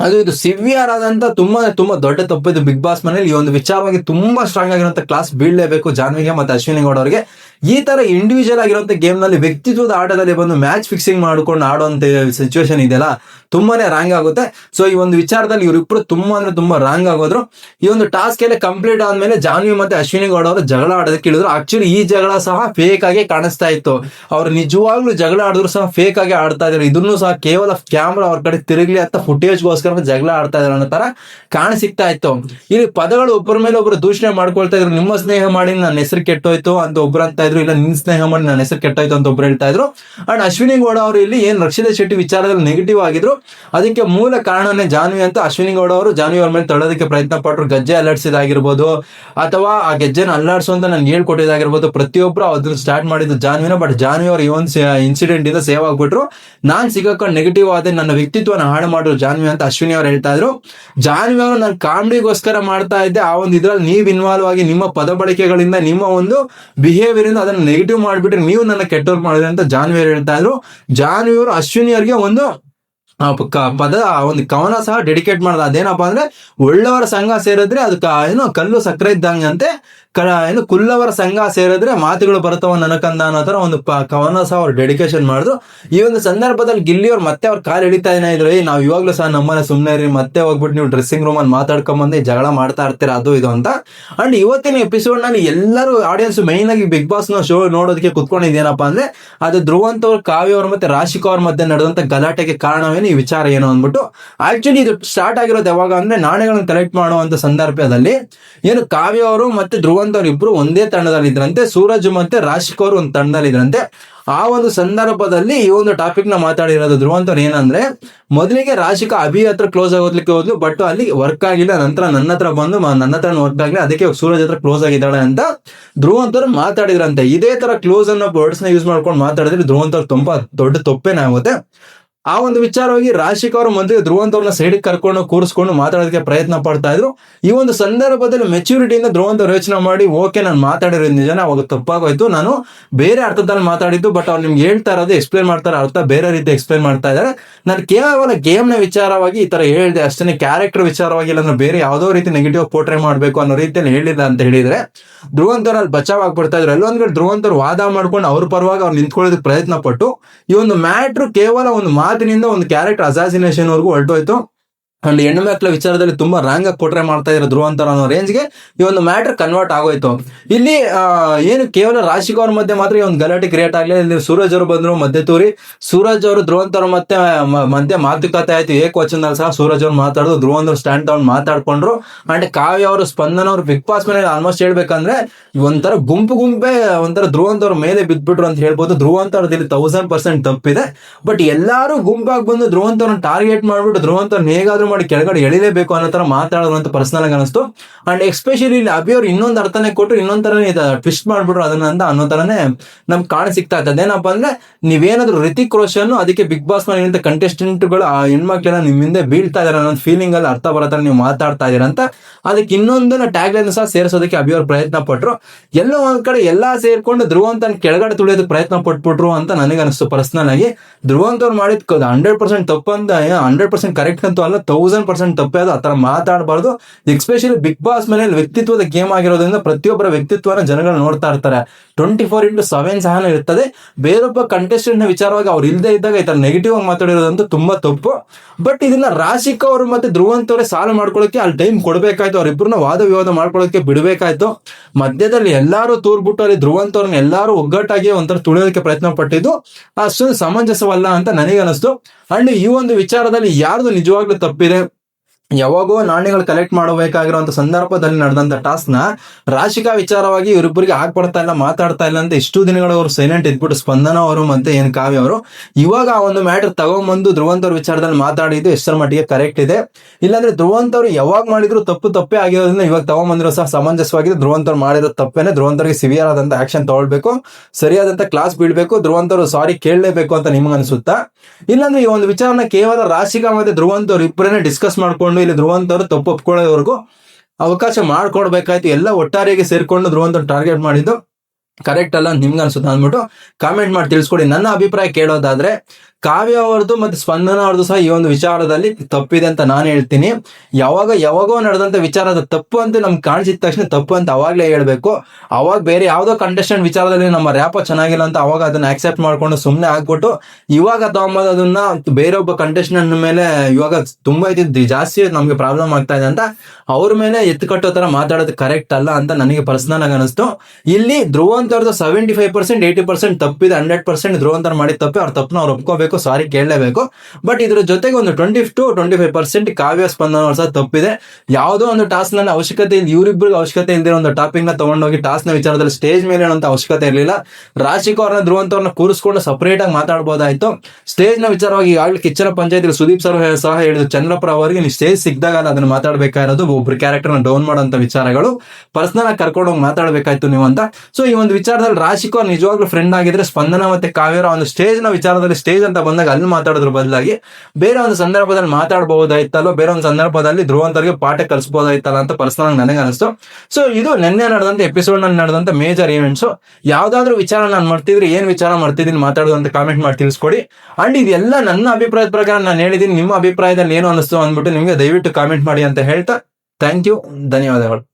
ಅದು ಇದು ಸಿವಿಯರ್ ಆದಂತ ತುಂಬಾ ತುಂಬಾ ದೊಡ್ಡ ತಪ್ಪಿದ್ದು ಬಿಗ್ ಬಾಸ್ ಮನೇಲಿ ಈ ಒಂದು ವಿಚಾರವಾಗಿ ತುಂಬಾ ಸ್ಟ್ರಾಂಗ್ ಆಗಿರುವಂತ ಕ್ಲಾಸ್ ಬೀಳಲೇಬೇಕು. ಜಾನ್ವಿಗೆ ಮತ್ತೆ ಅಶ್ವಿನಿ ಗೌಡ ಅವರಿಗೆ ಈ ತರ ಇಂಡಿವಿಜುವಲ್ ಆಗಿರುವಂತ ಗೇಮ್ನಲ್ಲಿ ವ್ಯಕ್ತಿತ್ವದ ಆಟದಲ್ಲಿ ಬಂದು ಮ್ಯಾಚ್ ಫಿಕ್ಸಿಂಗ್ ಮಾಡ್ಕೊಂಡು ಆಡುವಂತ ಸಿಚುವೇಶನ್ ಇದೆಯಲ್ಲ, ತುಂಬಾನೇ ರಾಂಗ್ ಆಗುತ್ತೆ. ಸೊ ಈ ಒಂದು ವಿಚಾರದಲ್ಲಿ ಇವರಿಬ್ರು ತುಂಬಾ ಅಂದ್ರೆ ತುಂಬಾ ರಾಂಗ್ ಆಗೋದ್ರು. ಈ ಒಂದು ಟಾಸ್ಕ್ ಎಲ್ಲ ಕಂಪ್ಲೀಟ್ ಆದ್ಮೇಲೆ ಜಾನ್ವಿ ಮತ್ತೆ ಅಶ್ವಿನಿ ಗೌಡ ಅವರು ಜಗಳ ಆಡೋದಕ್ಕೆ ಇಳಿದ್ರು ಆಕ್ಚುಲಿ ಈ ಜಗಳ ಸಹ ಫೇಕ್ ಆಗಿ ಕಾಣಿಸ್ತಾ ಇತ್ತು. ಅವ್ರು ನಿಜವಾಗ್ಲೂ ಜಗಳ ಆಡಿದ್ರು ಸಹ ಫೇಕ್ ಆಗಿ ಆಡ್ತಾ ಇದ್ರು. ಇದನ್ನು ಸಹ ಕೇವಲ ಕ್ಯಾಮ್ರಾ ಅವ್ರ ಕಡೆ ತಿರುಗಲಿ ಅಂತ ಫುಟೇಜ್ಗೋಸ್ಕರ ಜಗಳ ಆಡ್ತಾ ಇದ್ರು ಅನ್ನೋ ತರ ಕಾಣ ಸಿಗ್ತಾ ಇತ್ತು. ಇಲ್ಲಿ ಪದಗಳು ಒಬ್ಬರ ಮೇಲೆ ಒಬ್ರು ದೂಷಣೆ ಮಾಡ್ಕೊಳ್ತಾ ಇದ್ರು. ನಿಮ್ಮ ಸ್ನೇಹ ಮಾಡಿ, ನನ್ನ ಹೆಸರು ಕೆಟ್ಟೋಯ್ತು ಅಂತ ಒಬ್ರು ಅಂತ ಇದ್ರು, ಇಲ್ಲ ನಿನ್ ಸ್ನೇಹ ಮಾಡಿ ನನ್ನ ಹೆಸರು ಕೆಟ್ಟಾಯ್ತು ಅಂತ ಒಬ್ರು ಹೇಳ್ತಾ ಇದ್ರು. ಅಂಡ್ ಅಶ್ವಿನಿ ಗೌಡ ಅವರು ಇಲ್ಲಿ ಏನ್ ರಕ್ಷಿತಾ ಶೆಟ್ಟಿ ವಿಚಾರದಲ್ಲಿ ನೆಗೆಟಿವ್ ಆಗಿದ್ರು, ಅದಕ್ಕೆ ಮೂಲ ಕಾರಣನೇ ಜಾನ್ವಿ ಅಂತ ಅಶ್ವಿನಿ ಗೌಡ ಅವರು. ಜಾನ್ವಿ ಅವ್ರ ಮೇಲೆ ತಳ್ಳೋದಕ್ಕೆ ಪ್ರಯತ್ನ ಪಟ್ಟರು ಗಜ್ಜೆ ಅಲ್ಲಾಡಿಸಿದಾಗಿರ್ಬೋದು, ಅಥವಾ ಆ ಗೆಜ್ಜೆನ ಅಲ್ಲಾಡ್ಸು ಅಂತ ನಾನು ಹೇಳ್ಕೊಟ್ಟಿದ್ದಾಗಿರ್ಬೋದು ಪ್ರತಿಯೊಬ್ರು ಅದನ್ನ ಸ್ಟಾರ್ಟ್ ಮಾಡಿದ್ದು ಜಾನ್ವಿನ ಬಟ್ ಜಾನ್ವಿ ಅವ್ರ ಈ ಒಂದು ಇನ್ಸಿಡೆಂಟ್ ಇಂದ ಸೇವ್ ಆಗ್ಬಿಟ್ರು. ನಾನ್ ಸಿಗಕ್ಕ ನೆಗೆಟಿವ್ ಆದ್ರೆ ನನ್ನ ವ್ಯಕ್ತಿತ್ವನ ಹಾಳು ಮಾಡಿದ್ರು ಜಾನ್ವಿ ಅಂತ ಅಶ್ವಿನಿ ಅವ್ರು ಹೇಳ್ತಾ ಇದ್ರು. ಜಾನ್ವಿ ಅವರು ನಾನು ಕಾಮಿಡಿಗೋಸ್ಕರ ಮಾಡ್ತಾ ಇದ್ದೆ, ಆ ಒಂದು ಇದ್ರಲ್ಲಿ ನೀವು ಇನ್ವಾಲ್ವ್ ಆಗಿ ನಿಮ್ಮ ಪದ ಬಳಕೆಗಳಿಂದ ನಿಮ್ಮ ಒಂದು ಬಿಹೇವಿಯರ್ ಇಂದ ಅದನ್ನ ನೆಗೆಟಿವ್ ಮಾಡಿಬಿಟ್ರೆ ನೀವು ನನ್ನ ಕೆಟ್ಟವ್ರು ಮಾಡಿದ್ರೆ ಅಂತ ಜಾನ್ವಿ ಹೇಳ್ತಾ ಇದ್ರು. ಜಾನ್ವಿ ಅವರು ಅಶ್ವಿನಿ ಅವ್ರಿಗೆ ಒಂದು ಪದ ಒಂದು ಕವನ ಸಹ ಡೆಡಿಕೇಟ್ ಮಾಡ್ದ. ಅದೇನಪ್ಪ ಅಂದ್ರೆ, ಒಳ್ಳೆಯವರ ಸಂಘ ಸೇರಿದ್ರೆ ಅದಕ್ಕೆ ಏನು ಕಲ್ಲು ಸಕ್ಕರೆ ಇದ್ದಂಗೆ ಏನು ಕುಲ್ಲವರ ಸಂಘ ಸೇರಿದ್ರೆ ಮಾತುಗಳು ಬರ್ತಾವ ನನಕಂದ ಅನ್ನೋ ತರ ಒಂದು ಕವನ ಸಹ ಅವ್ರು ಡೆಡಿಕೇಶನ್ ಮಾಡಿದ್ರು. ಈ ಒಂದು ಸಂದರ್ಭದಲ್ಲಿ ಗಿಲ್ಲಿ ಅವ್ರು ಮತ್ತೆ ಅವ್ರ ಕಾಲ್ ಇದ್ರು ಏ ನಾವು ಇವಾಗ್ಲೂ ಸಹ ನಮ್ಮನೆ ಸುಮ್ಮನೆ ಇರಿ ಮತ್ತೆ ಹೋಗ್ಬಿಟ್ಟು ನೀವು ಡ್ರೆಸ್ಸಿಂಗ್ ರೂಮ್ ಅಲ್ಲಿ ಮಾತಾಡ್ಕೊಂಬಂದು ಜಗಳ ಮಾಡ್ತಾ ಇರ್ತೀರಾ, ಅದು ಇದು ಅಂತ. ಅಂಡ್ ಇವತ್ತಿನ ಎಪಿಸೋಡ್ನಲ್ಲಿ ಎಲ್ಲರೂ ಆಡಿಯನ್ಸ್ ಮೈನ್ ಆಗಿ ಬಿಗ್ ಬಾಸ್ನ ಶೋ ನೋಡೋದಕ್ಕೆ ಕುತ್ಕೊಂಡಿದ್ದೇನಪ್ಪ ಅಂದ್ರೆ, ಅದು ಧ್ರುವಂತ ಅವ್ರು, ಕಾವ್ಯ ಅವ್ರ ಮತ್ತೆ ರಾಶಿಕಾ ಅವ್ರ ಮಧ್ಯೆ ನಡೆದಂತ ಗಲಾಟೆಗೆ ಕಾರಣವೇನು ಈ ವಿಚಾರ ಏನು ಅಂದ್ಬಿಟ್ಟು ಆಕ್ಚುಲಿ ಇದು ಸ್ಟಾರ್ಟ್ ಆಗಿರೋದು ಯಾವಾಗ ಅಂದ್ರೆ ನಾಣ್ಯಗಳನ್ನು ಕಲೆಕ್ಟ್ ಮಾಡುವಂತ ಸಂದರ್ಭದಲ್ಲಿ, ಏನು ಕಾವ್ಯ ಅವರು ಮತ್ತೆ ಧ್ರುವಂತ್ ಅವ್ರು ಇಬ್ರು ಒಂದೇ ತಂಡದಲ್ಲಿದ್ರಂತೆ ಸೂರಜ್ ಮತ್ತೆ ರಾಶಿಕ್ ಅವರು ಒಂದು ತಂಡದಲ್ಲಿ ಇದ್ರಂತೆ. ಆ ಒಂದು ಸಂದರ್ಭದಲ್ಲಿ ಈ ಒಂದು ಟಾಪಿಕ್ನ ಮಾತಾಡಿರೋದು ಧ್ರುವಂತವ್ರು ಏನಂದ್ರೆ, ಮೊದಲಿಗೆ ರಾಶಿಕ ಅಭಿ ಹತ್ರ ಕ್ಲೋಸ್ ಆಗೋದ್ಲಿಕ್ಕೆ ಹೋದ್ಲು ಬಟ್ ಅಲ್ಲಿ ವರ್ಕ್ ಆಗಿಲ್ಲ, ನಂತರ ನನ್ನ ಹತ್ರ ಬಂದು ನನ್ನ ಹತ್ರ ವರ್ಕ್ ಆಗಿಲ್ಲ ಅದಕ್ಕೆ ಸೂರಜ್ ಹತ್ರ ಕ್ಲೋಸ್ ಆಗಿದ್ದಾಳೆ ಅಂತ ಧ್ರುವಂತವ್ರು ಮಾತಾಡಿದ್ರಂತೆ. ಇದೇ ತರ ಕ್ಲೋಸ್ ಅನ್ನೋ ವರ್ಡ್ಸ್ನ ಯೂಸ್ ಮಾಡ್ಕೊಂಡು ಮಾತಾಡಿದ್ರೆ ಧ್ರುವಂತವ್ರು ತುಂಬಾ ದೊಡ್ಡ ತಪ್ಪೇನಾಗುತ್ತೆ. ಆ ಒಂದು ವಿಚಾರವಾಗಿ ರಾಶಿಕ್ ಅವರು ಮೊದಲು ಧ್ರುವಂತ್ ಅವ್ರನ್ನ ಸೈಡ್ ಕರ್ಕೊಂಡು ಕೂರಿಸ್ಕೊಂಡು ಮಾತಾಡೋದಕ್ಕೆ ಪ್ರಯತ್ನ ಪಡ್ತಾ ಇದ್ರು. ಈ ಒಂದು ಸಂದರ್ಭದಲ್ಲಿ ಮೆಚುರಿಟಿಯಿಂದ ಧ್ರುವಂತ್ ಅವ್ರು ಯೋಚನೆ ಮಾಡಿ, ಓಕೆ, ನಾನು ಮಾತಾಡಿರೋದು ನಿಜನ? ಅವಾಗ ತಪ್ಪಾಗೋಯ್ತು. ನಾನು ಬೇರೆ ಅರ್ಥದಲ್ಲಿ ಮಾತಾಡಿದ್ದು ಬಟ್ ಅವ್ರು ನಿಮ್ಗೆ ಹೇಳ್ತಾ ಇರೋದು ಎಕ್ಸ್ಪ್ಲೇನ್ ಮಾಡ್ತಾರೆ. ಅರ್ಥ ಬೇರೆ ರೀತಿ ಎಕ್ಸ್ಪ್ಲೇನ್ ಮಾಡ್ತಾ ಇದ್ದಾರೆ. ನಾನು ಕೇವಲ ಗೇಮ್ನ ವಿಚಾರವಾಗಿ ಈ ತರ ಹೇಳಿದೆ ಅಷ್ಟೇ ಕ್ಯಾರೆಕ್ಟರ್ ವಿಚಾರವಾಗಿ ಇಲ್ಲಾಂದ್ರೆ ಬೇರೆ ಯಾವುದೋ ರೀತಿ ನೆಗೆಟಿವ್ ಪೋರ್ಟ್ರೇ ಮಾಡಬೇಕು ಅನ್ನೋ ರೀತಿಯಲ್ಲಿ ಹೇಳಿದ ಅಂತ ಹೇಳಿದ್ರೆ ಧ್ರುವಂತರ ಅಲ್ಲಿ ಬಚಾವ್ ಆಗ್ಬಿಡ್ತಾ ಇದ್ರು. ಎಲ್ಲೊಂದ್ ಕಡೆ ಧ್ರುವಂತವ್ರು ವಾದ ಮಾಡ್ಕೊಂಡು ಅವ್ರ ಪರವಾಗಿ ಅವ್ರು ನಿಂತ್ಕೊಳ್ಳೋದಕ್ಕೆ ಪ್ರಯತ್ನ ಪಟ್ಟು, ಈ ಒಂದು ಮ್ಯಾಟ್ರ್ ಕೇವಲ ಒಂದು ಮಾತಿನಿಂದ ಒಂದು ಕ್ಯಾರೆಕ್ಟರ್ ಅಸಾಸಿನೇಷನ್ ವರೆಗೂ ಹೊರಟೋಯ್ತು. ಅಂಡ್ ಹೆಣ್ಣು ಮಕ್ಕಳ ವಿಚಾರದಲ್ಲಿ ತುಂಬಾ ರ್ಯಾಂಗ್ ಆಗಿ ಕೊಟ್ರೆ ಮಾಡ್ತಾ ಇದ್ರು ಧ್ರುವಂತರ ಅನ್ನೋ ರೇಂಜ್ಗೆ ಈ ಒಂದು ಮ್ಯಾಟರ್ ಕನ್ವರ್ಟ್ ಆಗೋಯ್ತು. ಇಲ್ಲಿ ಏನು ಕೇವಲ ರಾಶಿಕ್ ಅವ್ರ ಮಧ್ಯೆ ಮಾತ್ರ ಈ ಒಂದು ಗಲಾಟೆ ಕ್ರಿಯೇಟ್ ಆಗಲಿ ಇಲ್ಲಿ ಸೂರಜ್ ಅವರು ಬಂದ್ರು, ಮಧ್ಯೆ ತೂರಿ. ಸೂರಜ್ ಅವರು ಧ್ರುವಂತರ ಮತ್ತೆ ಮಧ್ಯೆ ಮಾತುಕತೆ ಆಯ್ತು. ಏಕವಚನದಲ್ಲಿ ಸಹ ಸೂರಜ್ ಅವ್ರು ಮಾತಾಡಿದ್ರು ಧ್ರುವಂದ್ರ ಸ್ಟ್ಯಾಂಡ್ ತಗೊಂಡು ಮಾತಾಡ್ಕೊಂಡ್ರು. ಅಂಡ್ ಕಾವ್ಯ ಅವರು, ಸ್ಪಂದನ ಅವರು, ಬಿಗ್ ಬಾಸ್ ಮೇಲೆ ಆಲ್ಮೋಸ್ಟ್ ಹೇಳ್ಬೇಕಂದ್ರೆ ಒಂಥರ ಗುಂಪು ಗುಂಪೆ ಒಂಥರ ಧ್ರುವಂತವ್ರ ಮೇಲೆ ಬಿದ್ಬಿಟ್ರು ಅಂತ ಹೇಳ್ಬೋದು. ಧ್ರುವಂತರದಲ್ಲಿ ತೌಸಂಡ್ ಪರ್ಸೆಂಟ್ ತಪ್ಪಿದೆ. ಬಟ್ ಎಲ್ಲಾರು ಗುಂಪಾಗಿ ಬಂದು ಧ್ರುವಂತವ್ರನ್ನ ಟಾರ್ಗೆಟ್ ಮಾಡ್ಬಿಟ್ಟು ಧ್ರುವಂತವ್ರನ್ನ ಹೇಗಾದ್ರೂ ಮಾಡಿ ಕೆಳಗಡೆ ಎಳಿಲೇಬೇಕು ಅನ್ನೋ ತರ ಮಾತಾಡೋದು ಅಂತ ಪರ್ಸನಲ್ ಆಗಿ ಅನಿಸ್ತು ಅಂಡ್ ಎಸ್ಪೆಷಲಿ ಇಲ್ಲಿ ಅಭಿ ಅವ್ರು ಇನ್ನೊಂದು ಅರ್ಥನೇ ಕೊಟ್ಟು ಇನ್ನೊಂದ್ ಟ್ವಿಸ್ಟ್ ಮಾಡ್ಬಿಟ್ರು ಅದನ್ನ ಅಂತ ಅನ್ನೋ ತರನೇ ನಮ್ಗೆ ಕಾಣ ಸಿಗ್ತಾ ಇತ್ತು. ಅದೇನಪ್ಪ ಅಂದ್ರೆ ನೀವೇನಾದ್ರೂ ರಿತಿಕ್ ರೋಷನ್ ಅದಕ್ಕೆ ಬಿಗ್ ಬಾಸ್ ಮನೆ ಕಂಟೆಸ್ಟೆಂಟ್ಗಳು ಆ ಹೆಣ್ಮಕ್ಳೆಲ್ಲ ನಿಮ್ ಹಿಂದೆ ಬೀಳ್ತಾ ಇದಾರೆ ಅನ್ನೋ ಫೀಲಿಂಗ್ ಅಲ್ಲಿ ಅರ್ಥ ಬರೋ ತರ ನೀವು ಮಾತಾಡ್ತಾ ಇದೀರ ಅಂತ. ಅದಕ್ಕೆ ಇನ್ನೊಂದನ್ನ ಟ್ಯಾಗ್ ಲೈನ್ ಸಹ ಸೇರಿಸೋದಕ್ಕೆ ಅಭಿ ಅವ್ರು ಪ್ರಯತ್ನ ಪಟ್ರು. ಎಲ್ಲೋ ಒಂದ್ ಕಡೆ ಎಲ್ಲಾ ಸೇರ್ಕೊಂಡು ಧ್ರುವಂತ ಕೆಳಗಡೆ ತುಳಿಯೋದಕ್ಕೆ ಪ್ರಯತ್ನ ಪಟ್ಬಿಟ್ರು ಅಂತ ನನಗೆ ಅನಿಸ್ತು ಪರ್ಸನಲ್ ಆಗಿ. ಧ್ರುವಂತ ಅವ್ರು ಮಾಡಿದ್ ಹಂಡ್ರೆಡ್ ಪರ್ಸೆಂಟ್ ತಪ್ಪು ಅಂತ ಹಂಡ್ರೆಡ್ ಪರ್ಸೆಂಟ್ ಕರೆಕ್ಟ್ ಅಂತೂ ಅಲ್ಲ ತೌಸಂಡ್ ಪರ್ಸೆಂಟ್ ತಪ್ಪೇ ಅದು ಆತರ ಮಾತಾಡಬಾರ್ದು. ಎಕ್ಸ್ಪೆಷಲಿ ಬಿಗ್ ಬಾಸ್ ಮೇಲೆ ವ್ಯಕ್ತಿತ್ವದ ಗೇಮ್ ಆಗಿರೋದ್ರಿಂದ ಪ್ರತಿಯೊಬ್ಬರ ವ್ಯಕ್ತಿತ್ವನ ಜನಗಳು ನೋಡ್ತಾ ಇರ್ತಾರೆ. ಟ್ವೆಂಟಿ ಫೋರ್ ಇಂಟು ಸೆವೆನ್ ಸಹನ ಇರ್ತದೆ. ಬೇರೊಬ್ಬ ಕಂಟೆಸ್ಟೆಂಟ್ನ ವಿಚಾರವಾಗಿ ಅವ್ರು ಇಲ್ಲದೆ ಇದ್ದಾಗ ಈ ತರ ನೆಗೆಟಿವ್ ಆಗಿ ಮಾತಾಡಿರೋದಂತೂ ತುಂಬಾ ತಪ್ಪು. ಬಟ್ ಇದನ್ನ ರಾಶಿಕ್ ಅವರು ಮತ್ತೆ ಧ್ರುವಂತ್ ಅವರೇ ಸಾಲ್ವ್ ಮಾಡ್ಕೊಳ್ಳೋಕೆ ಅಲ್ಲಿ ಟೈಮ್ ಕೊಡ್ಬೇಕಾಯ್ತು. ಅವ್ರಿಬ್ರನ್ನ ವಾದ ವಿವಾದ ಮಾಡ್ಕೊಳ್ಳೋಕೆ ಬಿಡಬೇಕಾಯ್ತು. ಮಧ್ಯದಲ್ಲಿ ಎಲ್ಲಾರು ತೂರ್ಬಿಟ್ಟು ಅಲ್ಲಿ ಧ್ರುವಂತ್ ಅವ್ರನ್ನ ಎಲ್ಲಾರು ಒಗ್ಗಟ್ಟಾಗಿ ಒಂಥರ ತುಳಿಯೋದಕ್ಕೆ ಪ್ರಯತ್ನ ಪಟ್ಟಿದ್ದು. ಅಷ್ಟೊಂದು ಸಮಂಜಸವಲ್ಲ ಅಂತ ನನಗೆ ಅನಿಸ್ತು ಅಂಡ್ ಈ ಒಂದು ವಿಚಾರದಲ್ಲಿ ಯಾರ್ದು ನಿಜವಾಗ್ಲೂ ತಪ್ಪಿದೆ Twitter ಯಾವಾಗೋ ನಾಣ್ಯಗಳು ಕಲೆಕ್ಟ್ ಮಾಡಬೇಕಾಗಿರುವಂತ ಸಂದರ್ಭದಲ್ಲಿ ನಡೆದಂತ ಟಾಸ್ಕ್ನ ರಾಶಿಕಾ ವಿಚಾರವಾಗಿ ಇವರಿಬ್ಬರಿಗೆ ಆಗ್ಬಡ್ತಾ ಇಲ್ಲ, ಮಾತಾಡ್ತಾ ಇಲ್ಲ ಅಂತ ಇಷ್ಟು ದಿನಗಳು ಅವರು ಸೈಲೆಂಟ್ ಇದ್ಬಿಟ್ಟು ಸ್ಪಂದನ ಅವರು ಮತ್ತೆ ಏನ್ ಕಾವ್ಯ ಅವರು ಇವಾಗ ಆ ಒಂದು ಮ್ಯಾಟರ್ ತಗೊಂಬಂದು ಧ್ರುವಂತವ್ರ ವಿಚಾರದಲ್ಲಿ ಮಾತಾಡಿದ್ದು ಎಷ್ಟರ ಮಟ್ಟಿಗೆ ಕರೆಕ್ಟ್ ಇದೆ. ಇಲ್ಲಾಂದ್ರೆ ಧ್ರುವಂತವ್ರು ಯಾವಾಗ ಮಾಡಿದ್ರು ತಪ್ಪು ತಪ್ಪೇ ಆಗಿರೋದ್ರಿಂದ ಇವಾಗ ತಗೊಂಬಂದಿರೋ ಸಹ ಸಮಂಜಸವಾಗಿದೆ ಧ್ರುವಂತವ್ರು ಮಾಡಿರೋ ತಪ್ಪೇನೆ ಧ್ರುವಂತರಿಗೆ ಸಿವಿಯರ್ ಆದಂತ ಆಕ್ಷನ್ ತಗೊಳ್ಬೇಕು, ಸರಿಯಾದಂತ ಕ್ಲಾಸ್ ಬೀಳ್ಬೇಕು ಧ್ರುವಂತರು ಸಾರಿ ಕೇಳಲೇಬೇಕು ಅಂತ ನಿಮ್ಗೆ ಅನ್ಸುತ್ತಾ ಇಲ್ಲಾಂದ್ರೆ ಈ ಒಂದು ವಿಚಾರನ ಕೇವಲ ರಾಶಿಕಾ ಮತ್ತೆ ಧ್ರುವಂತವ್ರು ಇಬ್ಬರನ್ನೇ ಡಿಸ್ಕಸ್ ಮಾಡ್ಕೊಂಡು ಇಲ್ಲಿ ಧ್ರುವಂತವ್ರು ತಪ್ಪು ಒಪ್ಕೊಳ್ಳೋವರೆಗೂ ಅವಕಾಶ ಮಾಡ್ಕೊಡ್ಬೇಕಾಯ್ತು. ಎಲ್ಲ ಒಟ್ಟಾರೆಗೆ ಸೇರ್ಕೊಂಡು ಧ್ರುವಂತ ಟಾರ್ಗೆಟ್ ಮಾಡಿದ್ದು. ಕರೆಕ್ಟ್ ಅಲ್ಲ ನಿಮ್ಗೆ ಅನ್ಸುತ್ತೆ ಅಂದ್ಬಿಟ್ಟು ಕಾಮೆಂಟ್ ಮಾಡಿ ತಿಳಿಸ್ಕೊಡಿ. ನನ್ನ ಅಭಿಪ್ರಾಯ ಕೇಳೋದಾದ್ರೆ ಕಾವ್ಯ ಅವ್ರದ್ದು ಮತ್ತೆ ಸ್ಪಂದನ ಅವ್ರದ್ದು ಸಹ ಈ ಒಂದು ವಿಚಾರದಲ್ಲಿ ತಪ್ಪಿದೆ ಅಂತ ನಾನು ಹೇಳ್ತೀನಿ. ಯಾವಾಗ ಯಾವಾಗೋ ನಡೆದಂತ ವಿಚಾರದ ತಪ್ಪು ಅಂತ ನಮ್ಗೆ ಕಾಣಿಸಿದ ತಕ್ಷಣ ತಪ್ಪು ಅಂತ ಅವಾಗ್ಲೇ ಹೇಳ್ಬೇಕು. ಅವಾಗ ಬೇರೆ ಯಾವುದೋ ಕಂಟೆಸ್ಟೆಂಟ್ ವಿಚಾರದಲ್ಲಿ ನಮ್ಮ ರ್ಯಾಪ ಚೆನ್ನಾಗಿಲ್ಲ ಅಂತ ಅವಾಗ ಅದನ್ನ ಆಕ್ಸೆಪ್ಟ್ ಮಾಡ್ಕೊಂಡು ಸುಮ್ಮನೆ ಆಗ್ಬಿಟ್ಟು ಇವಾಗ ತಗೊಂಬೋದು ಅದನ್ನ ಬೇರೊಬ್ಬ ಕಂಟೆಸ್ಟೆಂಟ್ ಮೇಲೆ ಇವಾಗ ತುಂಬಾ ಇದ್ದಿದ್ದು ಜಾಸ್ತಿ ನಮ್ಗೆ ಪ್ರಾಬ್ಲಮ್ ಆಗ್ತಾ ಇದೆ ಅಂತ ಅವ್ರ ಮೇಲೆ ಎತ್ತು ಕಟ್ಟೋ ತರ ಮಾತಾಡೋದು ಕರೆಕ್ಟ್ ಅಲ್ಲ ಅಂತ ನನಗೆ ಪರ್ಸನಲ್ ಆಗಿ ಅನಿಸ್ತು ಇಲ್ಲಿ ಧ್ರುವಂತವ್ರದ್ದು seventy five percent eighty percent ತಪ್ಪಿದೆ ಹಂಡ್ರೆಡ್ ಪರ್ಸೆಂಟ್ ಧ್ರುವಂತರ ಮಾಡಿದ ತಪ್ಪೆ ಅವ್ರ ತಪ್ಪನ್ನ ಅವ್ರು ಒಪ್ಕೋಬೇಕು. ಸಾರಿ ಕೇಳಲೇಬೇಕು. ಬಟ್ ಇದ್ರ ಜೊತೆಗೆ ಒಂದು twenty two twenty five percent Kavya Spandana ಸಹ ತಪ್ಪಿದೆ. ಯಾವುದೋ ಒಂದು ಟಾಸ್ಕ್ನಲ್ಲಿ ಅವಶ್ಯಕತೆ ಇವರಿಬ್ಬರಿಗೆ ಅವಶ್ಯಕತೆ ಇಲ್ದಿರೋ ಒಂದು ಟಾಪಿಕ್ನ ತಗೊಂಡೋಗಿ ಟಾಸ್ಕ್ನ ವಿಚಾರದಲ್ಲಿ ಸ್ಟೇಜ್ ಮೇಲೆ ಹೇಳುವಂತ ಅವಶ್ಯಕತೆ ಇರಲಿಲ್ಲ. ರಾಶಿಕ್ ಅವ್ರನ್ನ ಧ್ರುವಂತವ್ರನ್ನ ಕೂರಿಸ್ಕೊಂಡು ಸಪರೇಟ್ ಆಗಿ ಮಾತಾಡಬಹುದಾಯ್ತು ಸ್ಟೇಜ್ನ ವಿಚಾರವಾಗಿ ಈಗಾಗಲೇ ಕಿಚ್ಚನ ಪಂಚಾಯತ್ ಸುದೀಪ್ ಸರ್ ಸಹ ಹೇಳಿದ್ರು. ಚಂದ್ರಪುರ ಅವರಿಗೆ ನೀವು ಸ್ಟೇಜ್ ಸಿಕ್ಕಿದಾಗ ಅದನ್ನ ಮಾತಾಡ್ಬೇಕಾಗಿರೋದು ಒಬ್ರು ಕ್ಯಾರೆಕ್ಟರ್ನ ಡೌನ್ ಮಾಡೋಂತ ವಿಚಾರಗಳು. ಪರ್ಸನಲ್ ಆಗಿ ಕರ್ಕೊಂಡು ಹೋಗಿ ಮಾತಾಡ್ಬೇಕಾಯ್ತು ನೀವು ಅಂತ. ಸೊ ಈ ಒಂದು ವಿಚಾರದಲ್ಲಿ ರಾಶಿಕ್ ನಿಜವಾಗ್ಲೂ ಫ್ರೆಂಡ್ ಆಗಿದ್ರೆ ಸ್ಪಂದನ ಮತ್ತೆ ಕಾವ್ಯರ ಒಂದು ಸ್ಟೇಜ್ನ ವಿಚಾರದಲ್ಲಿ ಸ್ಟೇಜ್ ಅಂತ ಬಂದಾಗ ಅಲ್ಲಿ ಮಾತಾಡೋದ್ರ ಬದಲಾಗಿ ಬೇರೆ ಒಂದು ಸಂದರ್ಭದಲ್ಲಿ ಮಾತಾಡಬಹುದಾಯ್ತಲ್ಲೋ ಬೇರೆ ಒಂದು ಸಂದರ್ಭದಲ್ಲಿ ಧ್ರುವಂತರಿಗೆ ಪಾಠ ಕಲಿಸಬಹುದಾಯ್ತಲ್ಲ ಅಂತ ಪರ್ಸನಲ್ ನನಗೆ ಅನಿಸ್ತು. ಸೊ ಇದು ನಿನ್ನೆ ನಡೆದಂತ ಎಪಿಸೋಡ್ನಲ್ಲಿ ನಡೆದಂತ ಮೇಜರ್ ಈವೆಂಟ್ಸ್ ಯಾವ್ದಾದ್ರು ವಿಚಾರ ನಾನು ಮಾಡ್ತಿದ್ರೆ, ಏನ್ ವಿಚಾರ ಮಾಡ್ತಿದ್ದೀನಿ ಮಾತಾಡೋದು ಅಂತ ಕಾಮೆಂಟ್ ಮಾಡಿ ತಿಳಿಸ್ಕೊಡಿ. ಅಂಡ್ ಇದೆಲ್ಲ ನನ್ನ ಅಭಿಪ್ರಾಯದ ಪ್ರಕಾರ ನಾನು ಹೇಳಿದ್ದೀನಿ, ನಿಮ್ಮ ಅಭಿಪ್ರಾಯದಲ್ಲಿ ಏನು ಅನಿಸ್ತು ಅಂದ್ಬಿಟ್ಟು ನಿಮಗೆ ದಯವಿಟ್ಟು ಕಾಮೆಂಟ್ ಮಾಡಿ ಅಂತ ಹೇಳ್ತಾ ಥ್ಯಾಂಕ್ ಯು ಧನ್ಯವಾದಗಳು.